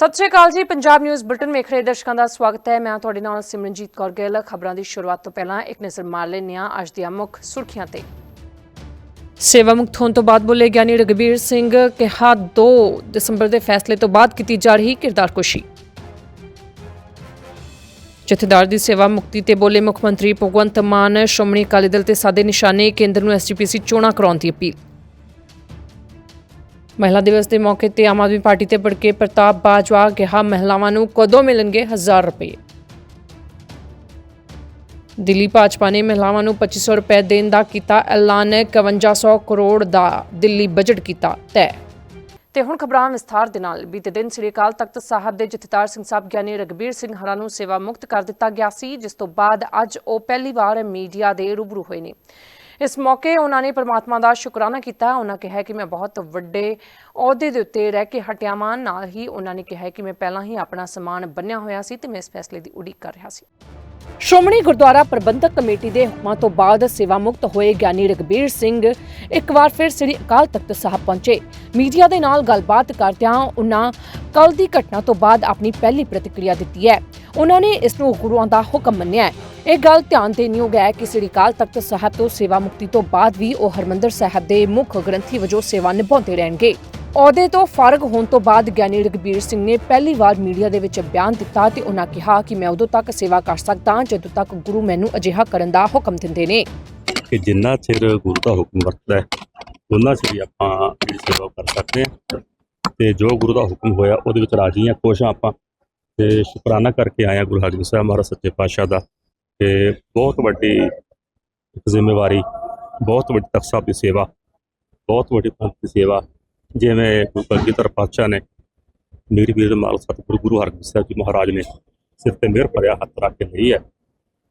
ਸਤਿ ਸ਼੍ਰੀ ਅਕਾਲ ਜੀ, Punjab news bulletin ਵੇਖ ਰਹੇ ਦਰਸ਼ਕਾਂ ਦਾ ਸਵਾਗਤ ਹੈ। ਮੈਂ ਤੁਹਾਡੇ ਨਾਲ ਸਿਮਰਨਜੀਤ ਕੌਰ ਗਿੱਲ। ਖਬਰਾਂ ਦੀ ਸ਼ੁਰੂਆਤ ਤੋਂ ਪਹਿਲਾਂ ਇੱਕ ਨਜ਼ਰ ਮਾਰ ਲੈਂਦੇ ਹਾਂ ਅੱਜ ਦੀਆਂ ਮੁੱਖ ਸੁਰਖੀਆਂ ਤੇ। ਸੇਵਾ ਮੁਕਤ ਹੋਣ ਤੋਂ ਬਾਅਦ ਬੋਲੇ ਗਿਆਨੀ ਰਗਬੀਰ ਸਿੰਘ ਕਿਹਾ 2 ਦਸੰਬਰ ਦੇ ਫੈਸਲੇ ਤੋਂ ਬਾਅਦ ਕੀਤੀ ਜਾ ਰਹੀ ਕਿਰਦਾਰਕੁਸ਼ੀ ਜਥੇਦਾਰ ਦੀ ਸੇਵਾ ਮੁਕਤੀ ਤੇ ਬੋਲੇ ਮੁੱਖ ਮੰਤਰੀ ਭਗਵੰਤ ਮਾਨ, ਸ਼੍ਰੋਮਣੀ ਅਕਾਲੀ ਦਲ ਤੇ ਸਾਦੇ ਨਿਸ਼ਾਨੇ ਕੇਂਦਰ ਨੂੰ ਐਸਜੀਪੀਸੀ ਚੋਣਾਂ ਕਰਾਉਣ ਦੀ ਅਪੀਲ। ਮਹਿਲਾ ਦਿਵਸ ਦੇ ਮੌਕੇ ਤੇ ਆਮ ਆਦਮੀ ਪਾਰਟੀ ਤੇ ਭੜਕੇ ਪ੍ਰਤਾਪ ਬਾਜਵਾ ਕਿਹਾ, ਮਹਿਲਾਵਾਂ ਨੂੰ ਕਦੋਂ ਮਿਲਣਗੇ 1000 ਰੁਪਏ? ਦਿੱਲੀ ਭਾਜਪਾ ਨੇ ਮਹਿਲਾਵਾਂ ਨੂੰ 2500 ਰੁਪਏ ਦੇਣ ਦਾ ਕੀਤਾ ਐਲਾਨ 5100 ਕਰੋੜ ਦਾ ਦਿੱਲੀ ਬਜਟ ਕੀਤਾ ਤੈਅ। ਤੇ ਹੁਣ ਖਬਰਾਂ ਵਿਸਥਾਰ ਦੇ ਨਾਲ, ਬੀਤੇ ਦਿਨ ਸ੍ਰੀ ਅਕਾਲ ਤਖਤ ਸਾਹਿਬ ਦੇ ਜਥੇਦਾਰ ਸਿੰਘ ਸਾਹਿਬ ਗਿਆਨੀ ਰਗਬੀਰ ਸਿੰਘ ਹਰਾ ਨੂੰ ਸੇਵਾ ਮੁਕਤ ਕਰ ਦਿੱਤਾ ਗਿਆ ਸੀ, ਜਿਸ ਤੋਂ ਬਾਅਦ ਅੱਜ ਉਹ ਪਹਿਲੀ ਵਾਰ ਮੀਡੀਆ ਦੇ ਰੂਬਰੂ ਹੋਏ ਨੇ। ਇਸ ਮੌਕੇ ਉਹਨਾਂ ਨੇ ਪ੍ਰਮਾਤਮਾ ਦਾ ਸ਼ੁਕਰਾਨਾ ਕੀਤਾ। ਉਹਨਾਂ ਕਿਹਾ ਕਿ ਮੈਂ ਬਹੁਤ ਵੱਡੇ ਅਹੁਦੇ ਦੇ ਉੱਤੇ ਰਹਿ ਕੇ ਹਟਿਆ ਨਾਲ ਹੀ ਉਹਨਾਂ ਨੇ ਕਿਹਾ ਕਿ ਮੈਂ ਪਹਿਲਾਂ ਹੀ ਆਪਣਾ ਸਮਾਨ ਬੰਨਿਆ ਹੋਇਆ ਸੀ ਤੇ ਮੈਂ ਇਸ ਫੈਸਲੇ ਦੀ ਉਡੀਕ ਕਰ ਰਿਹਾ ਸੀ। ਸ਼੍ਰੋਮਣੀ ਗੁਰਦੁਆਰਾ ਪ੍ਰਬੰਧਕ ਕਮੇਟੀ ਦੇ ਹੁਕਮਾਂ ਤੋਂ ਬਾਅਦ ਸੇਵਾ ਮੁਕਤ ਹੋਏ ਗਿਆਨੀ ਰਗਬੀਰ ਸਿੰਘ ਇੱਕ ਵਾਰ ਫਿਰ ਸ੍ਰੀ ਅਕਾਲ ਤਖਤ ਸਾਹਿਬ ਪਹੁੰਚੇ। ਮੀਡੀਆ ਦੇ ਨਾਲ ਗੱਲਬਾਤ ਕਰਦਿਆਂ ਉਹਨਾਂ ਕੱਲ ਦੀ ਘਟਨਾ ਤੋਂ ਬਾਅਦ ਆਪਣੀ ਪਹਿਲੀ ਪ੍ਰਤੀਕਿਰਿਆ ਦਿੱਤੀ ਹੈ। ਉਹਨਾਂ ਨੇ ਇਸ ਨੂੰ ਗੁਰੂਆਂ ਦਾ ਹੁਕਮ ਮੰਨਿਆ ਹੈ। ਇਹ ਗੱਲ ਧਿਆਨ ਦੇਣ ਹੈ ਕਿ ਸ੍ਰੀ ਅਕਾਲ ਤਖਤ ਸਾਹਿਬ ਤੋਂ ਸੇਵਾ ਮੁਕਤੀ ਤੋਂ ਬਾਅਦ ਵੀ ਉਹ ਹਰਮੰਦਰ ਸਾਹਿਬ ਦੇ ਮੁੱਖ ਗ੍ਰੰਥੀ ਵਜੋਂ ਸੇਵਾ ਨਿਭਾਉਂਦੇ ਰਹਿਣਗੇ। ਅਹੁਦੇ ਤੋਂ ਫਾਰਗ ਹੋਣ ਤੋਂ ਬਾਅਦ ਗਿਆਨੀ ਰਗਬੀਰ ਸਿੰਘ ਨੇ ਪਹਿਲੀ ਵਾਰ ਮੀਡੀਆ ਦੇ ਵਿੱਚ ਬਿਆਨ ਦਿੱਤਾ ਤੇ ਉਹਨਾਂ ਕਿਹਾ ਕਿ ਮੈਂ ਉਦੋਂ ਤੱਕ ਸੇਵਾ ਕਰ ਸਕਦਾ ਹਾਂ, ਜਦੋਂ ਤੱਕ ਗੁਰੂ ਮੈਨੂੰ ਅਜਿਹਾ ਕਰਨ ਦਾ ਹੁਕਮ ਦਿੰਦੇ ਨੇ। ਕਿ ਜਿੰਨਾ ਚਿਰ ਗੁਰੂ ਦਾ ਹੁਕਮ ਵਰਤਦਾ ਹੈ ਉਹਨਾਂ ਚਿਰ ਹੀ ਆਪਾਂ ਜਿਹੜੀ ਸੇਵਾ ਕਰ ਸਕਦੇ ਹਾਂ। ਤੇ ਜੋ ਗੁਰੂ ਦਾ ਹੁਕਮ ਹੋਇਆ, ਉਹਦੇ ਵਿੱਚ ਰਾਜੀ ਹਾਂ, ਖੁਸ਼ ਹਾਂ ਆਪਾਂ। ਤੇ ਸ਼ੁਕਰਾਨਾ ਕਰਕੇ ਆਇਆ ਗੁਰੂ ਹਰਗੋਬਿੰਦ ਸਾਹਿਬ ਮਹਾਰਾਜ ਸੱਚੇ ਪਾਤਸ਼ਾਹ ਦਾ ਤੇ ਬਹੁਤ ਵੱਡੀ ਜ਼ਿੰਮੇਵਾਰੀ, ਬਹੁਤ ਵੱਡੀ ਤਖਤ ਸਾਹਿਬ ਦੀ ਸੇਵਾ, ਬਹੁਤ ਵੱਡੀ ਪੰਥ ਦੀ ਸੇਵਾ, ਜਿਵੇਂ ਗੁਰੂ ਕਲਗੀਧਰ ਪਾਤਸ਼ਾਹ ਨੇ ਮੇਰੀ ਵੀਰ ਮਾਲ ਸਤਿਗੁਰੂ ਗੁਰੂ ਹਰਗੋਬਿੰਦ ਸਾਹਿਬ ਜੀ ਮਹਾਰਾਜ ਨੇ ਸਿਰ ਤੇ ਮਿਹਰ ਭਰਿਆ, ਹੱਥ ਰੱਖ ਕੇ ਲਈ ਹੈ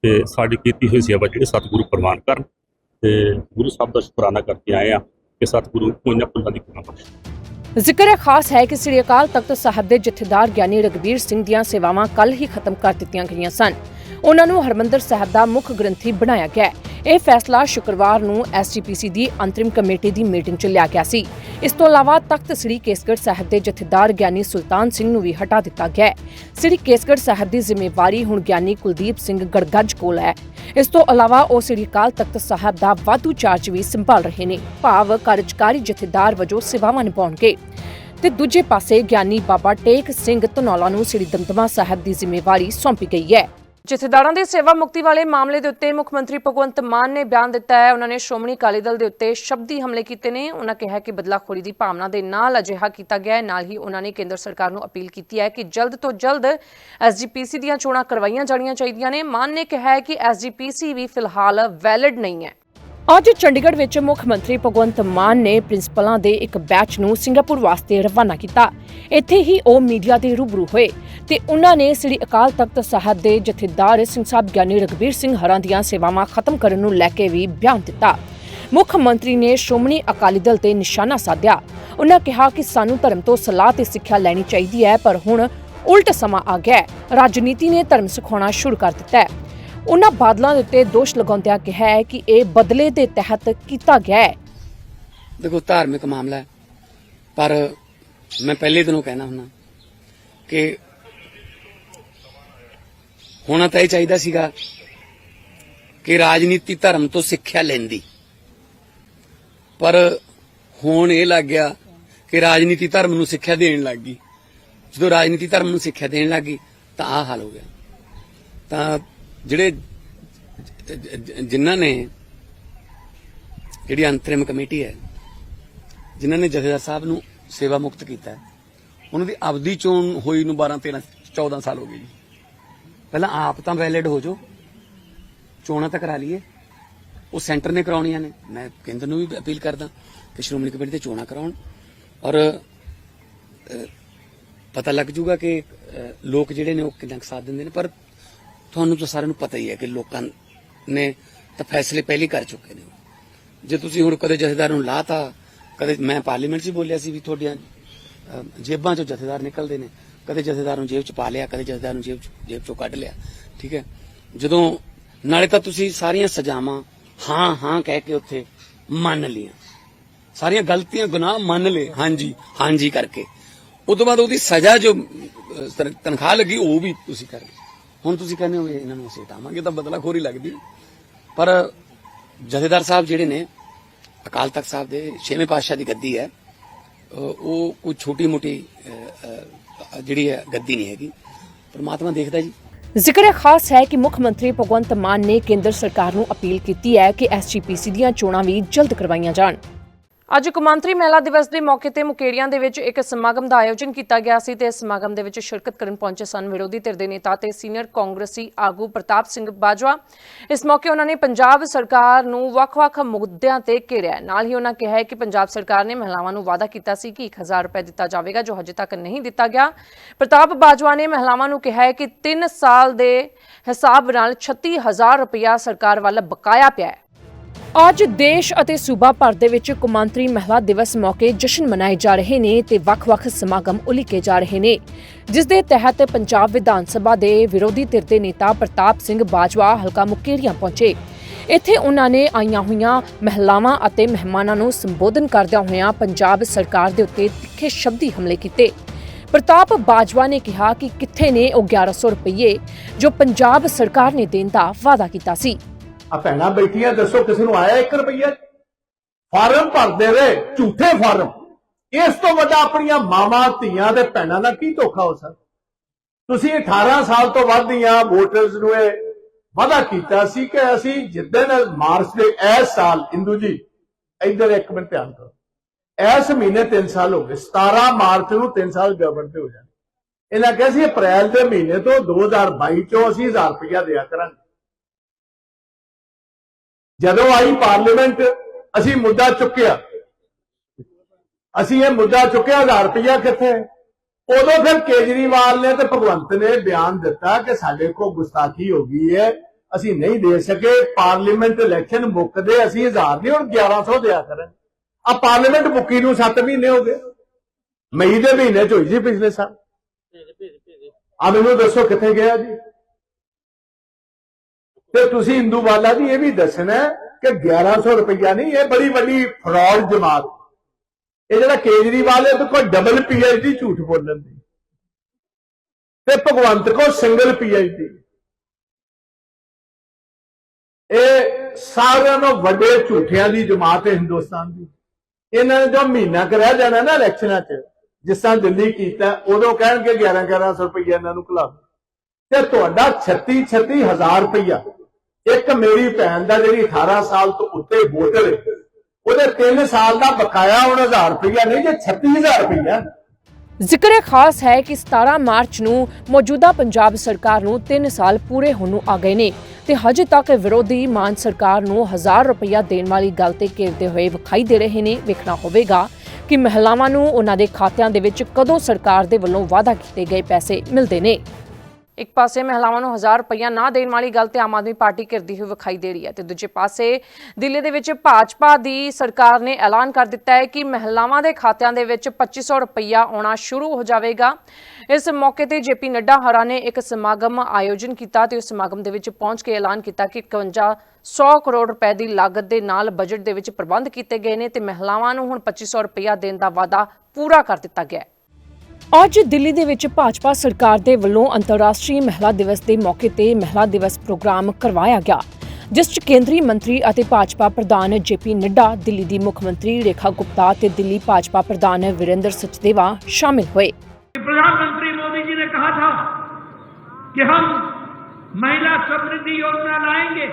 ਤੇ ਸਾਡੀ ਕੀਤੀ ਹੋਈ ਸੇਵਾ ਜਿਹੜੀ ਸਤਿਗੁਰੂ ਪ੍ਰਵਾਨ ਕਰਨ ਤੇ ਗੁਰੂ ਸਾਹਿਬ ਦਾ ਸ਼ੁਕਰਾਨਾ ਕਰਕੇ ਆਏ ਆ ਕਿ ਸਤਿਗੁਰੂ ਉਹਨਾਂ ਪੁੱਲਾਂ ਦੀ ਕਿਰਪਾ ਜ਼ਿਕਰ ਹੈ ਖਾਸ ਹੈ ਕਿ ਸ੍ਰੀ ਅਕਾਲ ਤਖਤ ਸਾਹਿਬ ਦੇ ਜਥੇਦਾਰ ਗਿਆਨੀ ਰਗਬੀਰ ਸਿੰਘ ਦੀਆਂ ਸੇਵਾਵਾਂ ਕੱਲ ਹੀ ਖਤਮ ਕਰ ਦਿੱਤੀਆਂ ਗਈਆਂ ਸਨ। ਉਹਨਾਂ ਨੂੰ ਹਰਮੰਦਰ ਸਾਹਿਬ ਦਾ ਮੁੱਖ ਗ੍ਰੰਥੀ ਬਣਾਇਆ ਗਿਆ ਹੈ। ਇਹ ਫੈਸਲਾ ਸ਼ੁੱਕਰਵਾਰ ਨੂੰ ਐਸਜੀਪੀਸੀ ਦੀ ਅੰਤਰਿਮ ਕਮੇਟੀ ਦੀ ਮੀਟਿੰਗ 'ਚ ਲਿਆ ਗਿਆ ਸੀ। ਇਸ ਤੋਂ ਇਲਾਵਾ ਤਖਤ ਸ੍ਰੀ ਕੇਸਗੜ੍ਹ ਸਾਹਿਬ ਦੇ ਜਥੇਦਾਰ ਗਿਆਨੀ ਸੁਲਤਾਨ ਸਿੰਘ ਨੂੰ ਵੀ ਹਟਾ ਦਿੱਤਾ ਗਿਆ ਹੈ। ਸ੍ਰੀ ਕੇਸਗੜ੍ਹ ਸਾਹਿਬ ਦੀ ਜ਼ਿੰਮੇਵਾਰੀ ਹੁਣ ਗਿਆਨੀ ਕੁਲਦੀਪ ਸਿੰਘ ਗੜਗੱਜ ਕੋਲ ਹੈ। ਇਸ ਤੋਂ ਇਲਾਵਾ ਉਹ ਸ੍ਰੀ ਅਕਾਲ ਤਖਤ ਸਾਹਿਬ ਦਾ ਵਾਧੂ ਚਾਰਜ ਵੀ ਸੰਭਾਲ ਰਹੇ ਨੇ। ਭਾਵ ਕਾਰਜਕਾਰੀ ਜਥੇਦਾਰ ਵਜੋਂ ਸੇਵਾਵਾਂ ਨਿਭਾਉਣਗੇ। ਤੇ ਦੂਜੇ ਪਾਸੇ ਗਿਆਨੀ ਬਾਬਾ ਟੇਕ ਸਿੰਘ ਧਨੌਲਾ ਨੂੰ ਸ੍ਰੀ ਦਮਦਮਾ ਸਾਹਿਬ ਦੀ ਜ਼ਿੰਮੇਵਾਰੀ ਸੌਂਪੀ ਗਈ ਹੈ। ਜਥੇਦਾਰਾਂ ਦੀ ਸੇਵਾ ਮੁਕਤੀ ਵਾਲੇ ਮਾਮਲੇ ਦੇ ਉੱਤੇ ਮੁੱਖ ਮੰਤਰੀ ਭਗਵੰਤ ਮਾਨ ਨੇ ਬਿਆਨ ਦਿੱਤਾ ਹੈ। ਉਹਨਾਂ ਨੇ ਸ਼੍ਰੋਮਣੀ ਅਕਾਲੀ ਦਲ ਦੇ ਉੱਤੇ ਸ਼ਬਦੀ ਹਮਲੇ ਕੀਤੇ ਨੇ। ਉਹਨਾਂ ਕਿਹਾ ਕਿ ਬਦਲਾਖੋਰੀ ਦੀ ਭਾਵਨਾ ਦੇ ਨਾਲ ਅਜਿਹਾ ਕੀਤਾ ਗਿਆ ਹੈ। ਨਾਲ ਹੀ ਉਹਨਾਂ ਨੇ ਕੇਂਦਰ ਸਰਕਾਰ ਨੂੰ ਅਪੀਲ ਕੀਤੀ ਹੈ ਕਿ ਜਲਦ ਤੋਂ ਜਲਦ ਐਸਜੀਪੀਸੀ ਦੀਆਂ ਚੋਣਾਂ ਕਰਵਾਈਆਂ ਜਾਣੀਆਂ ਚਾਹੀਦੀਆਂ ਨੇ। ਮਾਨ ਨੇ ਕਿਹਾ ਹੈ ਕਿ ਐਸਜੀਪੀਸੀ ਵੀ ਫਿਲਹਾਲ ਵੈਲਿਡ ਨਹੀਂ ਹੈ। ਅੱਜ ਚੰਡੀਗੜ੍ਹ ਵਿੱਚ ਮੁੱਖ ਮੰਤਰੀ ਭਗਵੰਤ ਮਾਨ ਨੇ ਪ੍ਰਿੰਸੀਪਲਾਂ ਦੇ ਇੱਕ ਬੈਚ ਨੂੰ ਸਿੰਗਾਪੁਰ ਵਾਸਤੇ ਰਵਾਨਾ ਕੀਤਾ। ਇੱਥੇ ਹੀ ਉਹ ਮੀਡੀਆ ਦੇ ਰੂਬਰੂ ਹੋਏ ਤੇ ਉਹਨਾਂ ਨੇ ਸ੍ਰੀ ਅਕਾਲ ਤਖਤ ਸਾਹਿਬ ਦੇ ਜਥੇਦਾਰ ਸਿੰਘ ਸਾਹਿਬ ਗਿਆਨੀ ਰਗਬੀਰ ਸਿੰਘ ਹਰਾਂ ਦੀਆਂ ਸੇਵਾਵਾਂ ਖਤਮ ਕਰਨ ਨੂੰ ਲੈ ਕੇ ਵੀ ਬਿਆਨ ਦਿੱਤਾ। ਮੁੱਖ ਮੰਤਰੀ ਨੇ ਸ਼੍ਰੋਮਣੀ ਅਕਾਲੀ ਦਲ ਤੇ ਨਿਸ਼ਾਨਾ ਸਾਧਿਆ। ਉਹਨਾਂ ਕਿਹਾ ਕਿ ਸਾਨੂੰ ਧਰਮ ਤੋਂ ਸਲਾਹ ਤੇ ਸਿੱਖਿਆ ਲੈਣੀ ਚਾਹੀਦੀ ਹੈ, ਪਰ ਹੁਣ ਉਲਟ ਸਮਾਂ ਆ ਗਿਆ ਰਾਜਨੀਤੀ ਨੇ ਧਰਮ ਸਿਖਾਉਣਾ ਸ਼ੁਰੂ ਕਰ ਦਿੱਤਾ ਹੈ। ਉਹਨਾਂ ਬਾਦਲਾਂ ਦੇ ਉੱਤੇ ਦੋਸ਼ ਲਗਾਉਂਦਿਆਂ ਕਿਹਾ ਹੈ ਕਿ ਇਹ ਬਦਲੇ ਦੇ ਤਹਿਤ ਕੀਤਾ ਗਿਆ ਹੈ। ਦੇਖੋ, ਧਾਰਮਿਕ ਮਾਮਲਾ ਹੈ, ਪਰ ਮੈਂ ਪਹਿਲੇ ਦਿਨੋਂ ਕਹਿਣਾ ਹੁੰਦਾ ਕਿ ਹੋਣਾ ਤਾਂ ਇਹ ਚਾਹੀਦਾ ਸੀਗਾ ਕਿ ਰਾਜਨੀਤੀ ਧਰਮ ਤੋਂ ਸਿੱਖਿਆ ਲੈਂਦੀ। ਪਰ ਹੁਣ ਇਹ ਲੱਗ ਗਿਆ ਕਿ ਰਾਜਨੀਤੀ ਧਰਮ ਨੂੰ ਸਿੱਖਿਆ ਦੇਣ ਲੱਗ ਗਈ। ਜਦੋਂ ਰਾਜਨੀਤੀ ਧਰਮ ਨੂੰ ਸਿੱਖਿਆ ਦੇਣ ਲੱਗ ਗਈ, ਤਾਂ ਆਹ ਹਾਲ ਹੋ ਗਿਆ। ਤਾਂ ਜਿਹੜੇ ਜਿਨ੍ਹਾਂ ਨੇ ਜਿਹੜੀ ਅੰਤਰਿਮ ਕਮੇਟੀ ਹੈ, ਜਿਨ੍ਹਾਂ ਨੇ ਜਥੇਦਾਰ ਸਾਹਿਬ ਨੂੰ ਸੇਵਾ ਮੁਕਤ ਕੀਤਾ ਉਹਨਾਂ ਦੀ ਆਪਦੀ ਚੋਣ ਹੋਈ ਨੂੰ 12 13 14 ਸਾਲ ਹੋ ਗਏ ਜੀ। ਪਹਿਲਾਂ ਆਪ ਤਾਂ ਵੈਲਿਡ ਹੋ ਜਾਓ, ਚੋਣਾਂ ਤਾਂ ਕਰਾ ਲਈਏ। ਉਹ ਸੈਂਟਰ ਨੇ ਕਰਾਉਣੀਆਂ ਨੇ। ਮੈਂ ਕੇਂਦਰ ਨੂੰ ਵੀ ਅਪੀਲ ਕਰਦਾ ਕਿ ਸ਼੍ਰੋਮਣੀ ਕਮੇਟੀ ਤੇ ਚੋਣਾਂ ਕਰਾਉਣ। ਔਰ ਪਤਾ ਲੱਗ ਜੂਗਾ ਕਿ ਲੋਕ ਜਿਹੜੇ ਨੇ ਉਹ ਕਿੰਨਾ ਕੁ ਸਾਥ ਦਿੰਦੇ ਨੇ। ਪਰ ਤੁਹਾਨੂੰ ਤਾਂ ਸਾਰਿਆਂ ਨੂੰ ਪਤਾ ਹੀ ਹੈ ਕਿ ਲੋਕਾਂ ਨੇ ਤਾਂ ਫੈਸਲੇ ਪਹਿਲੇ ਕਰ ਚੁੱਕੇ ਨੇ ਜੇ ਤੁਸੀਂ ਹੁਣ ਕਦੇ ਜਥੇਦਾਰ ਨੂੰ ਲਾਤਾ, ਕਦੇ ਮੈਂ ਪਾਰਲੀਮੈਂਟ 'ਚ ਬੋਲਿਆ ਸੀ ਵੀ ਤੁਹਾਡੀਆਂ ਜੇਬਾਂ 'ਚੋਂ ਜਥੇਦਾਰ ਨਿਕਲਦੇ ਨੇ। ਕਦੇ ਜਥੇਦਾਰ ਨੂੰ ਜੇਬ 'ਚ ਪਾ ਲਿਆ, ਕਦੇ ਜਥੇਦਾਰ ਨੂੰ ਜੇਬ ਜੇਬ 'ਚੋਂ ਕੱਢ ਲਿਆ, ਠੀਕ ਹੈ? ਜਦੋਂ, ਨਾਲੇ ਤਾਂ ਤੁਸੀਂ ਸਾਰੀਆਂ ਸਜ਼ਾਵਾਂ ਹਾਂ ਹਾਂ ਕਹਿ ਕੇ ਉੱਥੇ ਮੰਨ ਲਈਆਂ। ਸਾਰੀਆਂ ਗਲਤੀਆਂ, ਗੁਨਾਹ ਮੰਨ ਲਏ, ਹਾਂਜੀ ਹਾਂਜੀ ਕਰਕੇ। ਉਸ ਤੋਂ ਬਾਅਦ ਉਹਦੀ ਸਜ਼ਾ ਜੋ ਤਨਖਾਹ ਲੱਗੀ, ਉਹ ਵੀ ਤੁਸੀਂ ਕਰ ਲਓ ਹੁਣ ਤੁਸੀਂ ਕਹਿੰਦੇ ਹੋ ਇਹਨਾਂ ਨੂੰ ਅਸੀਂ ਹਟਾਵਾਂਗੇ, ਤਾਂ ਬਦਲਾਖੋਰੀ ਲੱਗਦੀ ਪਰ ਜਥੇਦਾਰ ਸਾਹਿਬ ਜਿਹੜੇ ਨੇ, ਅਕਾਲ ਤਖਤ ਸਾਹਿਬ ਦੇ ਛੇਵੇਂ ਪਾਤਸ਼ਾਹ ਦੀ ਗੱਦੀ ਹੈ ਉਹ ਕੋਈ ਛੋਟੀ ਮੋਟੀ ਜਿਹੜੀ ਹੈ, ਗੱਦੀ ਨਹੀਂ ਹੈਗੀ। ਪਰਮਾਤਮਾ ਦੇਖਦਾ ਜੀ। ਜ਼ਿਕਰ ਖਾਸ ਹੈ ਕਿ ਮੁੱਖ ਮੰਤਰੀ ਭਗਵੰਤ ਮਾਨ ਨੇ ਕੇਂਦਰ ਸਰਕਾਰ ਨੂੰ ਅਪੀਲ ਕੀਤੀ ਹੈ ਕਿ ਐਸਜੀਪੀਸੀ ਦੀਆਂ ਚੋਣਾਂ ਵੀ ਜਲਦ ਕਰਵਾਈਆਂ ਜਾਣ। ਅੱਜ ਕੌਮਾਂਤਰੀ ਮਹਿਲਾ ਦਿਵਸ ਦੇ ਮੌਕੇ ਤੇ ਮੁਕੇੜੀਆਂ ਦੇ ਵਿੱਚ ਇੱਕ ਸਮਾਗਮ ਦਾ ਆਯੋਜਨ ਕੀਤਾ ਗਿਆ ਸੀ ਤੇ ਇਸ ਸਮਾਗਮ ਦੇ ਵਿੱਚ ਸ਼ਿਰਕਤ ਕਰਨ ਪਹੁੰਚੇ ਸਨ ਵਿਰੋਧੀ ਧਿਰ ਦੇ ਨੇਤਾ ਤੇ ਸੀਨੀਅਰ ਕਾਂਗਰਸੀ ਆਗੂ ਪ੍ਰਤਾਪ ਸਿੰਘ ਬਾਜਵਾ। ਇਸ ਮੌਕੇ ਉਹਨਾਂ ਨੇ ਪੰਜਾਬ ਸਰਕਾਰ ਨੂੰ ਵੱਖ-ਵੱਖ ਮੁੱਦਿਆਂ ਤੇ ਘੇਰਿਆ। ਨਾਲ ਹੀ ਉਹਨਾਂ ਕਿਹਾ ਕਿ ਪੰਜਾਬ ਸਰਕਾਰ ਨੇ ਮਹਿਲਾਵਾਂ ਨੂੰ ਵਾਅਦਾ ਕੀਤਾ ਸੀ ਕਿ 1000 ਰੁਪਏ ਦਿੱਤਾ ਜਾਵੇਗਾ, ਜੋ ਹਜੇ ਤੱਕ ਨਹੀਂ ਦਿੱਤਾ ਗਿਆ। ਪ੍ਰਤਾਪ ਬਾਜਵਾ ਨੇ ਮਹਿਲਾਵਾਂ ਨੂੰ ਕਿਹਾ ਕਿ 3 ਸਾਲ ਦੇ ਹਿਸਾਬ ਨਾਲ 36000 ਰੁਪਇਆ ਸਰਕਾਰ ਵੱਲ ਬਕਾਇਆ ਪਿਆ ਹੈ। ਅੱਜ ਦੇਸ਼ ਅਤੇ ਸੂਬਾ ਭਰ ਦੇ ਵਿੱਚ ਕੌਮਾਂਤਰੀ ਮਹਿਲਾ ਦਿਵਸ ਮੌਕੇ ਜਸ਼ਨ ਮਨਾਏ ਜਾ ਰਹੇ ਨੇ ਤੇ ਵੱਖ-ਵੱਖ ਸਮਾਗਮ ਉਲੀਕੇ ਜਾ ਰਹੇ ਨੇ, ਜਿਸ ਦੇ ਤਹਿਤ ਪੰਜਾਬ ਵਿਧਾਨ ਸਭਾ ਦੇ ਵਿਰੋਧੀ ਧਿਰ ਦੇ ਨੇਤਾ ਪ੍ਰਤਾਪ ਸਿੰਘ ਬਾਜਵਾ ਹਲਕਾ ਮੁਕੇਰੀਆਂ ਪਹੁੰਚੇ। ਇੱਥੇ ਉਹਨਾਂ ਨੇ ਆਈਆਂ ਹੋਈਆਂ ਮਹਿਲਾਵਾਂ ਅਤੇ ਮਹਿਮਾਨਾਂ ਨੂੰ ਸੰਬੋਧਨ ਕਰਦਿਆਂ ਹੋਇਆਂ ਪੰਜਾਬ ਸਰਕਾਰ ਦੇ ਉੱਤੇ ਤਿੱਖੇ ਸ਼ਬਦੀ ਹਮਲੇ ਕੀਤੇ। ਪ੍ਰਤਾਪ ਬਾਜਵਾ ਨੇ ਕਿਹਾ ਕਿ ਕਿੱਥੇ ਨੇ ਉਹ 1100 ਰੁਪਏ ਜੋ ਪੰਜਾਬ ਸਰਕਾਰ ਨੇ ਦੇਣ ਦਾ ਵਾਅਦਾ ਕੀਤਾ ਸੀ। ਆ ਭੈਣਾਂ ਬੈਠੀਆਂ, ਦੱਸੋ ਕਿਸੇ ਨੂੰ ਆਇਆ 1 ਰੁਪਈਆ? ਫਾਰਮ ਭਰਦੇ ਰਹੇ ਝੂਠੇ ਫਾਰਮ। ਇਸ ਤੋਂ ਵੱਡਾ ਆਪਣੀਆਂ ਮਾਵਾਂ, ਧੀਆਂ ਤੇ ਭੈਣਾਂ ਦਾ ਕੀ ਧੋਖਾ ਹੋ ਸਕਦਾ? ਤੁਸੀਂ 18 ਸਾਲ ਤੋਂ ਵੱਧ ਦੀਆਂ ਵੋਟਰਸ ਨੂੰ ਇਹ ਵਾਅਦਾ ਕੀਤਾ ਸੀ ਕਿ ਅਸੀਂ ਜਿੱਦਣ ਮਾਰਚ ਦੇ ਇਸ ਸਾਲ, ਇੰਦੂ ਜੀ, ਇੱਧਰ ਇੱਕ ਮਿੰਟ ਧਿਆਨ ਕਰੋ। ਇਸ ਮਹੀਨੇ 3 ਸਾਲ ਹੋ ਗਏ 17 ਮਾਰਚ ਨੂੰ 3 ਸਾਲ ਗਵਰਨਮੈਂਟ ਦੇ ਹੋ ਜਾਣੇ ਇਹਨਾਂ ਕਿਹਾ ਸੀ ਅਪ੍ਰੈਲ ਦੇ ਮਹੀਨੇ ਤੋਂ 2022 ਚੋਂ ਅਸੀਂ 1000 ਰੁਪਇਆ ਦਿਆ ਕਰਾਂਗੇ। ਜਦੋਂ ਆਈ ਪਾਰਲੀਮੈਂਟ, ਅਸੀਂ ਮੁੱਦਾ ਚੁੱਕਿਆ। ਅਸੀਂ ਇਹ ਮੁੱਦਾ ਚੁੱਕਿਆ 1000 ਰੁਪਇਆ ਕਿੱਥੇ? ਉਦੋਂ ਫਿਰ ਕੇਜਰੀਵਾਲ ਨੇ ਤੇ ਭਗਵੰਤ ਨੇ ਬਿਆਨ ਦਿੱਤਾ ਕਿ ਸਾਡੇ ਕੋਲ ਗੁਸਤਾਖੀ ਹੋ ਗਈ ਹੈ। ਅਸੀਂ ਨਹੀਂ ਦੇ ਸਕੇ। ਪਾਰਲੀਮੈਂਟ ਇਲੈਕਸ਼ਨ ਮੁੱਕਦੇ, ਅਸੀਂ 1000 ਨਹੀਂ, ਹੁਣ 1100 ਦਿਆ ਕਰਾਂਗੇ ਆ ਪਾਰਲੀਮੈਂਟ ਮੁੱਕੀ ਨੂੰ 7 ਮਹੀਨੇ ਹੋ ਗਏ। ਮਈ ਦੇ ਮਹੀਨੇ ਚ ਹੋਈ ਸੀ ਪਿਛਲੇ ਸਾਲ। ਆ ਮੈਨੂੰ ਦੱਸੋ ਕਿੱਥੇ ਗਿਆ ਜੀ? ਤੇ ਤੁਸੀਂ ਹਿੰਦੂ ਵਾਲਾ ਜੀ, ਇਹ ਵੀ ਦੱਸਣਾ ਹੈ ਕਿ 1100 ਰੁਪਇਆ ਨਹੀਂ, ਇਹ ਬੜੀ ਵੱਡੀ ਫਰਾਡ ਜਮਾਤ। ਇਹ ਜਿਹੜਾ ਕੇਜਰੀਵਾਲ ਹੈ ਤੇ ਕੋਈ ਡਬਲ ਪੀਐਚਡੀ ਝੂਠ ਬੋਲਣ ਦੀ। ਤੇ ਭਗਵੰਤ ਕੋ ਸਿੰਗਲ ਪੀਐਚਡੀ ਇਹ ਸਾਰਿਆਂ ਨੂੰ ਵੱਡੇ ਝੂਠਿਆਂ ਦੀ ਜਮਾਤ ਹੈ ਹਿੰਦੁਸਤਾਨ ਦੀ। ਇਹਨਾਂ ਨੇ ਜੋ ਮਹੀਨਾ ਕੁ ਰਹਿ ਜਾਣਾ ਨਾ ਇਲੈਕਸ਼ਨਾਂ 'ਚ, ਜਿਸ ਤਰ੍ਹਾਂ ਦਿੱਲੀ ਕੀਤਾ, ਉਦੋਂ ਕਹਿਣਗੇ 11 1100 ਰੁਪਇਆ ਇਹਨਾਂ ਨੂੰ ਖਿਲਾ ਤੇ ਤੁਹਾਡਾ 36 36 ਹਜ਼ਾਰ ਰੁਪਇਆ ਇੱਕ ਮੇਰੀ ਭੈਣ ਦਾ ਜਿਹੜੀ 18 ਸਾਲ ਤੋਂ ਉੱਤੇ ਵੋਟਰ ਹੈ, ਉਹਦੇ 3 ਸਾਲ ਦਾ ਬਕਾਇਆ ਹੁਣ 1000 ਰੁਪਇਆ ਨਹੀਂ, ਜੇ 36000 ਰੁਪਇਆ ਜ਼ਿਕਰ ਖਾਸ ਹੈ ਕਿ 17 ਮਾਰਚ ਨੂੰ ਮੌਜੂਦਾ ਪੰਜਾਬ ਸਰਕਾਰ ਨੂੰ 3 ਸਾਲ ਪੂਰੇ ਹੋਣ ਨੂੰ ਆ ਗਏ ਨੇ ਤੇ ਹਜੇ ਤੱਕ ਵਿਰੋਧੀ ਮਾਨ ਸਰਕਾਰ ਨੂੰ 1000 ਰੁਪਇਆ ਦੇਣ ਵਾਲੀ ਗੱਲ ਤੇ ਘੇਰਦੇ ਹੋਏ ਵਿਖਾਈ ਦੇ ਰਹੇ ਨੇ। ਵੇਖਣਾ ਹੋਵੇਗਾ ਕਿ ਮਹਿਲਾਵਾਂ ਨੂੰ ਉਹਨਾਂ ਦੇ ਖਾਤਿਆਂ ਦੇ ਵਿੱਚ ਕਦੋਂ ਸਰਕਾਰ ਦੇ ਵੱਲੋਂ ਵਾਅਦਾ ਕੀਤੇ ਗਏ ਪੈਸੇ ਮਿਲਦੇ ਨੇ। ਇੱਕ ਪਾਸੇ ਮਹਿਲਾਵਾਂ ਨੂੰ 1000 ਰੁਪਇਆ ਨਾ ਦੇਣ ਵਾਲੀ ਗੱਲ ਤੇ ਆਮ ਆਦਮੀ ਪਾਰਟੀ ਕਰਦੀ ਹੋਈ ਵਿਖਾਈ ਦੇ ਰਹੀ ਹੈ ਤੇ ਦੂਜੇ ਪਾਸੇ ਦਿੱਲੀ ਦੇ ਵਿੱਚ ਭਾਜਪਾ ਦੀ ਸਰਕਾਰ ਨੇ ਐਲਾਨ ਕਰ ਦਿੱਤਾ ਹੈ ਕਿ ਮਹਿਲਾਵਾਂ ਦੇ ਖਾਤਿਆਂ ਦੇ ਵਿੱਚ 2500 ਰੁਪਇਆ ਆਉਣਾ ਸ਼ੁਰੂ ਹੋ ਜਾਵੇਗਾ। ਇਸ ਮੌਕੇ ਤੇ ਜੇਪੀ ਨੱਡਾ ਹਰਾ ਨੇ ਇੱਕ ਸਮਾਗਮ ਆਯੋਜਨ ਕੀਤਾ ਤੇ ਉਸ ਸਮਾਗਮ ਦੇ ਵਿੱਚ ਪਹੁੰਚ ਕੇ ਐਲਾਨ ਕੀਤਾ ਕਿ 51 100 ਕਰੋੜ ਰੁਪਏ ਦੀ ਲਾਗਤ ਦੇ ਨਾਲ ਬਜਟ ਦੇ ਵਿੱਚ ਪ੍ਰਬੰਧ ਕੀਤੇ ਗਏ ਨੇ ਤੇ ਮਹਿਲਾਵਾਂ ਨੂੰ ਹੁਣ 2500 ਰੁਪਇਆ ਦੇਣ ਦਾ ਵਾਅਦਾ ਪੂਰਾ ਕਰ ਦਿੱਤਾ ਗਿਆ ਹੈ। ਅੱਜ ਦਿੱਲੀ ਦੇ ਵਿੱਚ ਭਾਜਪਾ ਸਰਕਾਰ ਦੇ ਵੱਲੋਂ ਅੰਤਰਰਾਸ਼ਟਰੀ ਮਹਿਲਾ ਦਿਵਸ ਦੇ ਮੌਕੇ ਤੇ ਮਹਿਲਾ ਦਿਵਸ ਪ੍ਰੋਗਰਾਮ ਕਰਵਾਇਆ ਗਿਆ ਜਿਸ 'ਚ ਕੇਂਦਰੀ ਮੰਤਰੀ ਅਤੇ ਭਾਜਪਾ ਪ੍ਰਧਾਨ ਜੇਪੀ ਨੱਡਾ ਦਿੱਲੀ ਦੀ ਮੁੱਖ ਮੰਤਰੀ ਰੇਖਾ ਗੁਪਤਾ ਤੇ ਦਿੱਲੀ ਭਾਜਪਾ ਪ੍ਰਧਾਨ ਵਿਰੇਂਦਰ ਸਚਦੇਵਾ ਸ਼ਾਮਿਲ ਹੋਏ प्रधानमंत्री मोदी जी ने कहा था कि हम महिला समृद्धि योजना लाएंगे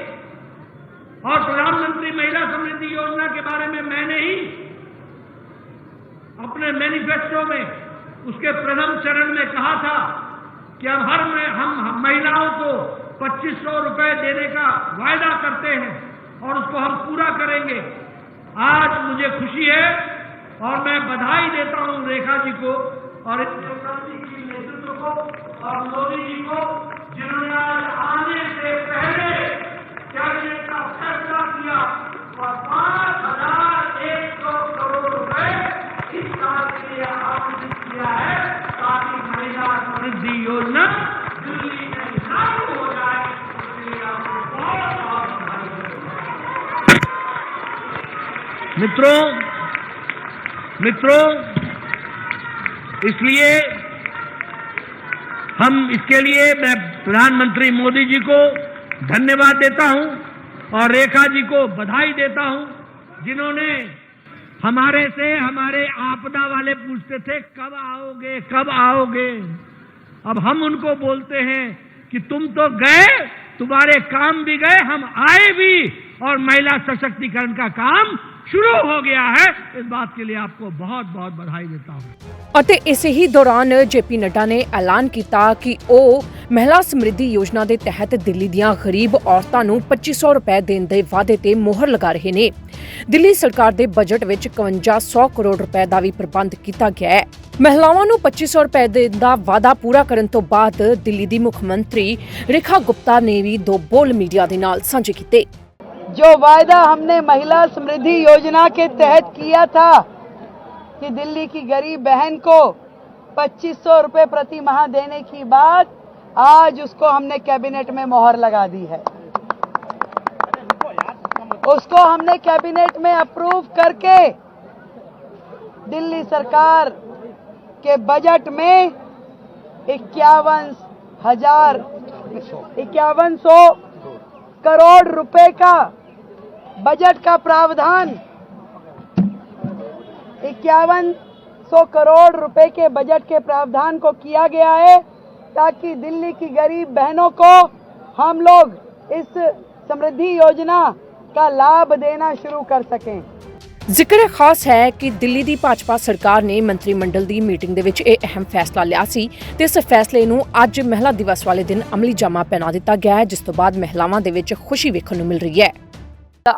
और प्रधानमंत्री महिला समृद्धि योजना के बारे में मैंने ही अपने मैनिफेस्टो में उसके प्रथम चरण में कहा था कि अब हर में हम, महिलाओं को पच्चीस सौ रुपए देने का वायदा करते हैं और उसको हम पूरा करेंगे। आज मुझे खुशी है और मैं बधाई देता हूँ रेखा जी को और नेतृत्व को और मोदी जी को जिन्होंने आज आने से पहले कैबिनेट का फैसला किया और पाँच हज़ार एक सौ करोड़ रुपए इस साल के लिए आवंटित है ताकि समृद्धि योजना दिल्ली में लागू हो जाए मित्रों मित्रों, इसलिए हम इसके लिए मैं प्रधानमंत्री मोदी जी को धन्यवाद देता हूँ और रेखा जी को बधाई देता हूँ, जिन्होंने हमारे से हमारे आपदा वाले पूछते थे, कब आओगे कब आओगे? अब हम उनको बोलते हैं कि, तुम तो गए, तुम्हारे काम भी गए, हम आए भी, और महिला सशक्तिकरण का काम शुरू हो गया है इस बात के लिए आपको बहुत बहुत बधाई देता हूं ਅਤੇ ਇਸੇ ਹੀ ਦੌਰਾਨ ਜੇਪੀ ਨੱਡਾ ਨੇ ਐਲਾਨ ਕੀਤਾ ਕਿ ਉਹ ਮਹਿਲਾ ਸਮਰਿੱਧੀ ਯੋਜਨਾ ਦੇ ਤਹਿਤ ਦਿੱਲੀ ਦੀਆਂ ਗਰੀਬ ਔਰਤਾਂ ਨੂੰ 2500 ਰੁਪਏ ਦੇਣ ਦੇ ਵਾਅਦੇ ਤੇ ਮੋਹਰ ਲਗਾ ਰਹੇ ਨੇ ਦਿੱਲੀ ਸਰਕਾਰ ਦੇ ਬਜਟ ਵਿੱਚ 5100 ਕਰੋੜ ਰੁਪਏ ਦਾ ਵੀ ਪ੍ਰਬੰਧ ਕੀਤਾ ਗਿਆ ਹੈ ਮਹਿਲਾਵਾਂ ਨੂੰ 2500 ਰੁਪਏ ਦੇਣ ਦਾ ਵਾਅਦਾ ਪੂਰਾ ਕਰਨ ਤੋਂ ਬਾਅਦ ਦਿੱਲੀ ਦੀ ਮੁੱਖ ਮੰਤਰੀ ਰੇਖਾ ਗੁਪਤਾ ਨੇ ਵੀ ਦੋ ਬੋਲ ਮੀਡੀਆ ਦੇ ਨਾਲ ਸਾਂਝੇ ਕੀਤੇ जो वायदा हमने महिला समृद्धि योजना के तहत किया था कि दिल्ली की गरीब बहन को 2500 रुपए प्रति माह देने की बात, आज उसको हमने कैबिनेट में मोहर लगा दी है। उसको हमने कैबिनेट में अप्रूव करके दिल्ली सरकार के बजट में इक्यावन हज़ार, इक्यावन सौ करोड़ रुपए का बजट का प्रावधान इक्यावन सौ करोड़ रुपए के बजट के प्रावधान को किया गया है ताकि दिल्ली की गरीब बहनों को हम लोग इस समृद्धि योजना का लाभ देना शुरू कर सकें ਜ਼ਿਕਰ ਖਾਸ ਹੈ ਕਿ ਦਿੱਲੀ ਦੀ ਭਾਜਪਾ ਸਰਕਾਰ ਨੇ ਮੰਤਰੀ ਮੰਡਲ ਦੀ ਮੀਟਿੰਗ ਦੇ ਵਿੱਚ ਇਹ ਅਹਿਮ ਫੈਸਲਾ ਲਿਆ ਸੀ ਤੇ ਇਸ ਫੈਸਲੇ ਨੂੰ ਅੱਜ ਮਹਿਲਾ ਦਿਵਸ ਵਾਲੇ ਦਿਨ ਅਮਲੀ ਜਾਮਾ ਪਹਿਨਾ ਦਿੱਤਾ ਗਿਆ ਹੈ ਜਿਸ ਤੋਂ ਬਾਅਦ ਮਹਿਲਾਵਾਂ ਦੇ ਵਿੱਚ ਖੁਸ਼ੀ ਵੇਖਣ ਨੂੰ ਮਿਲ ਰਹੀ ਹੈ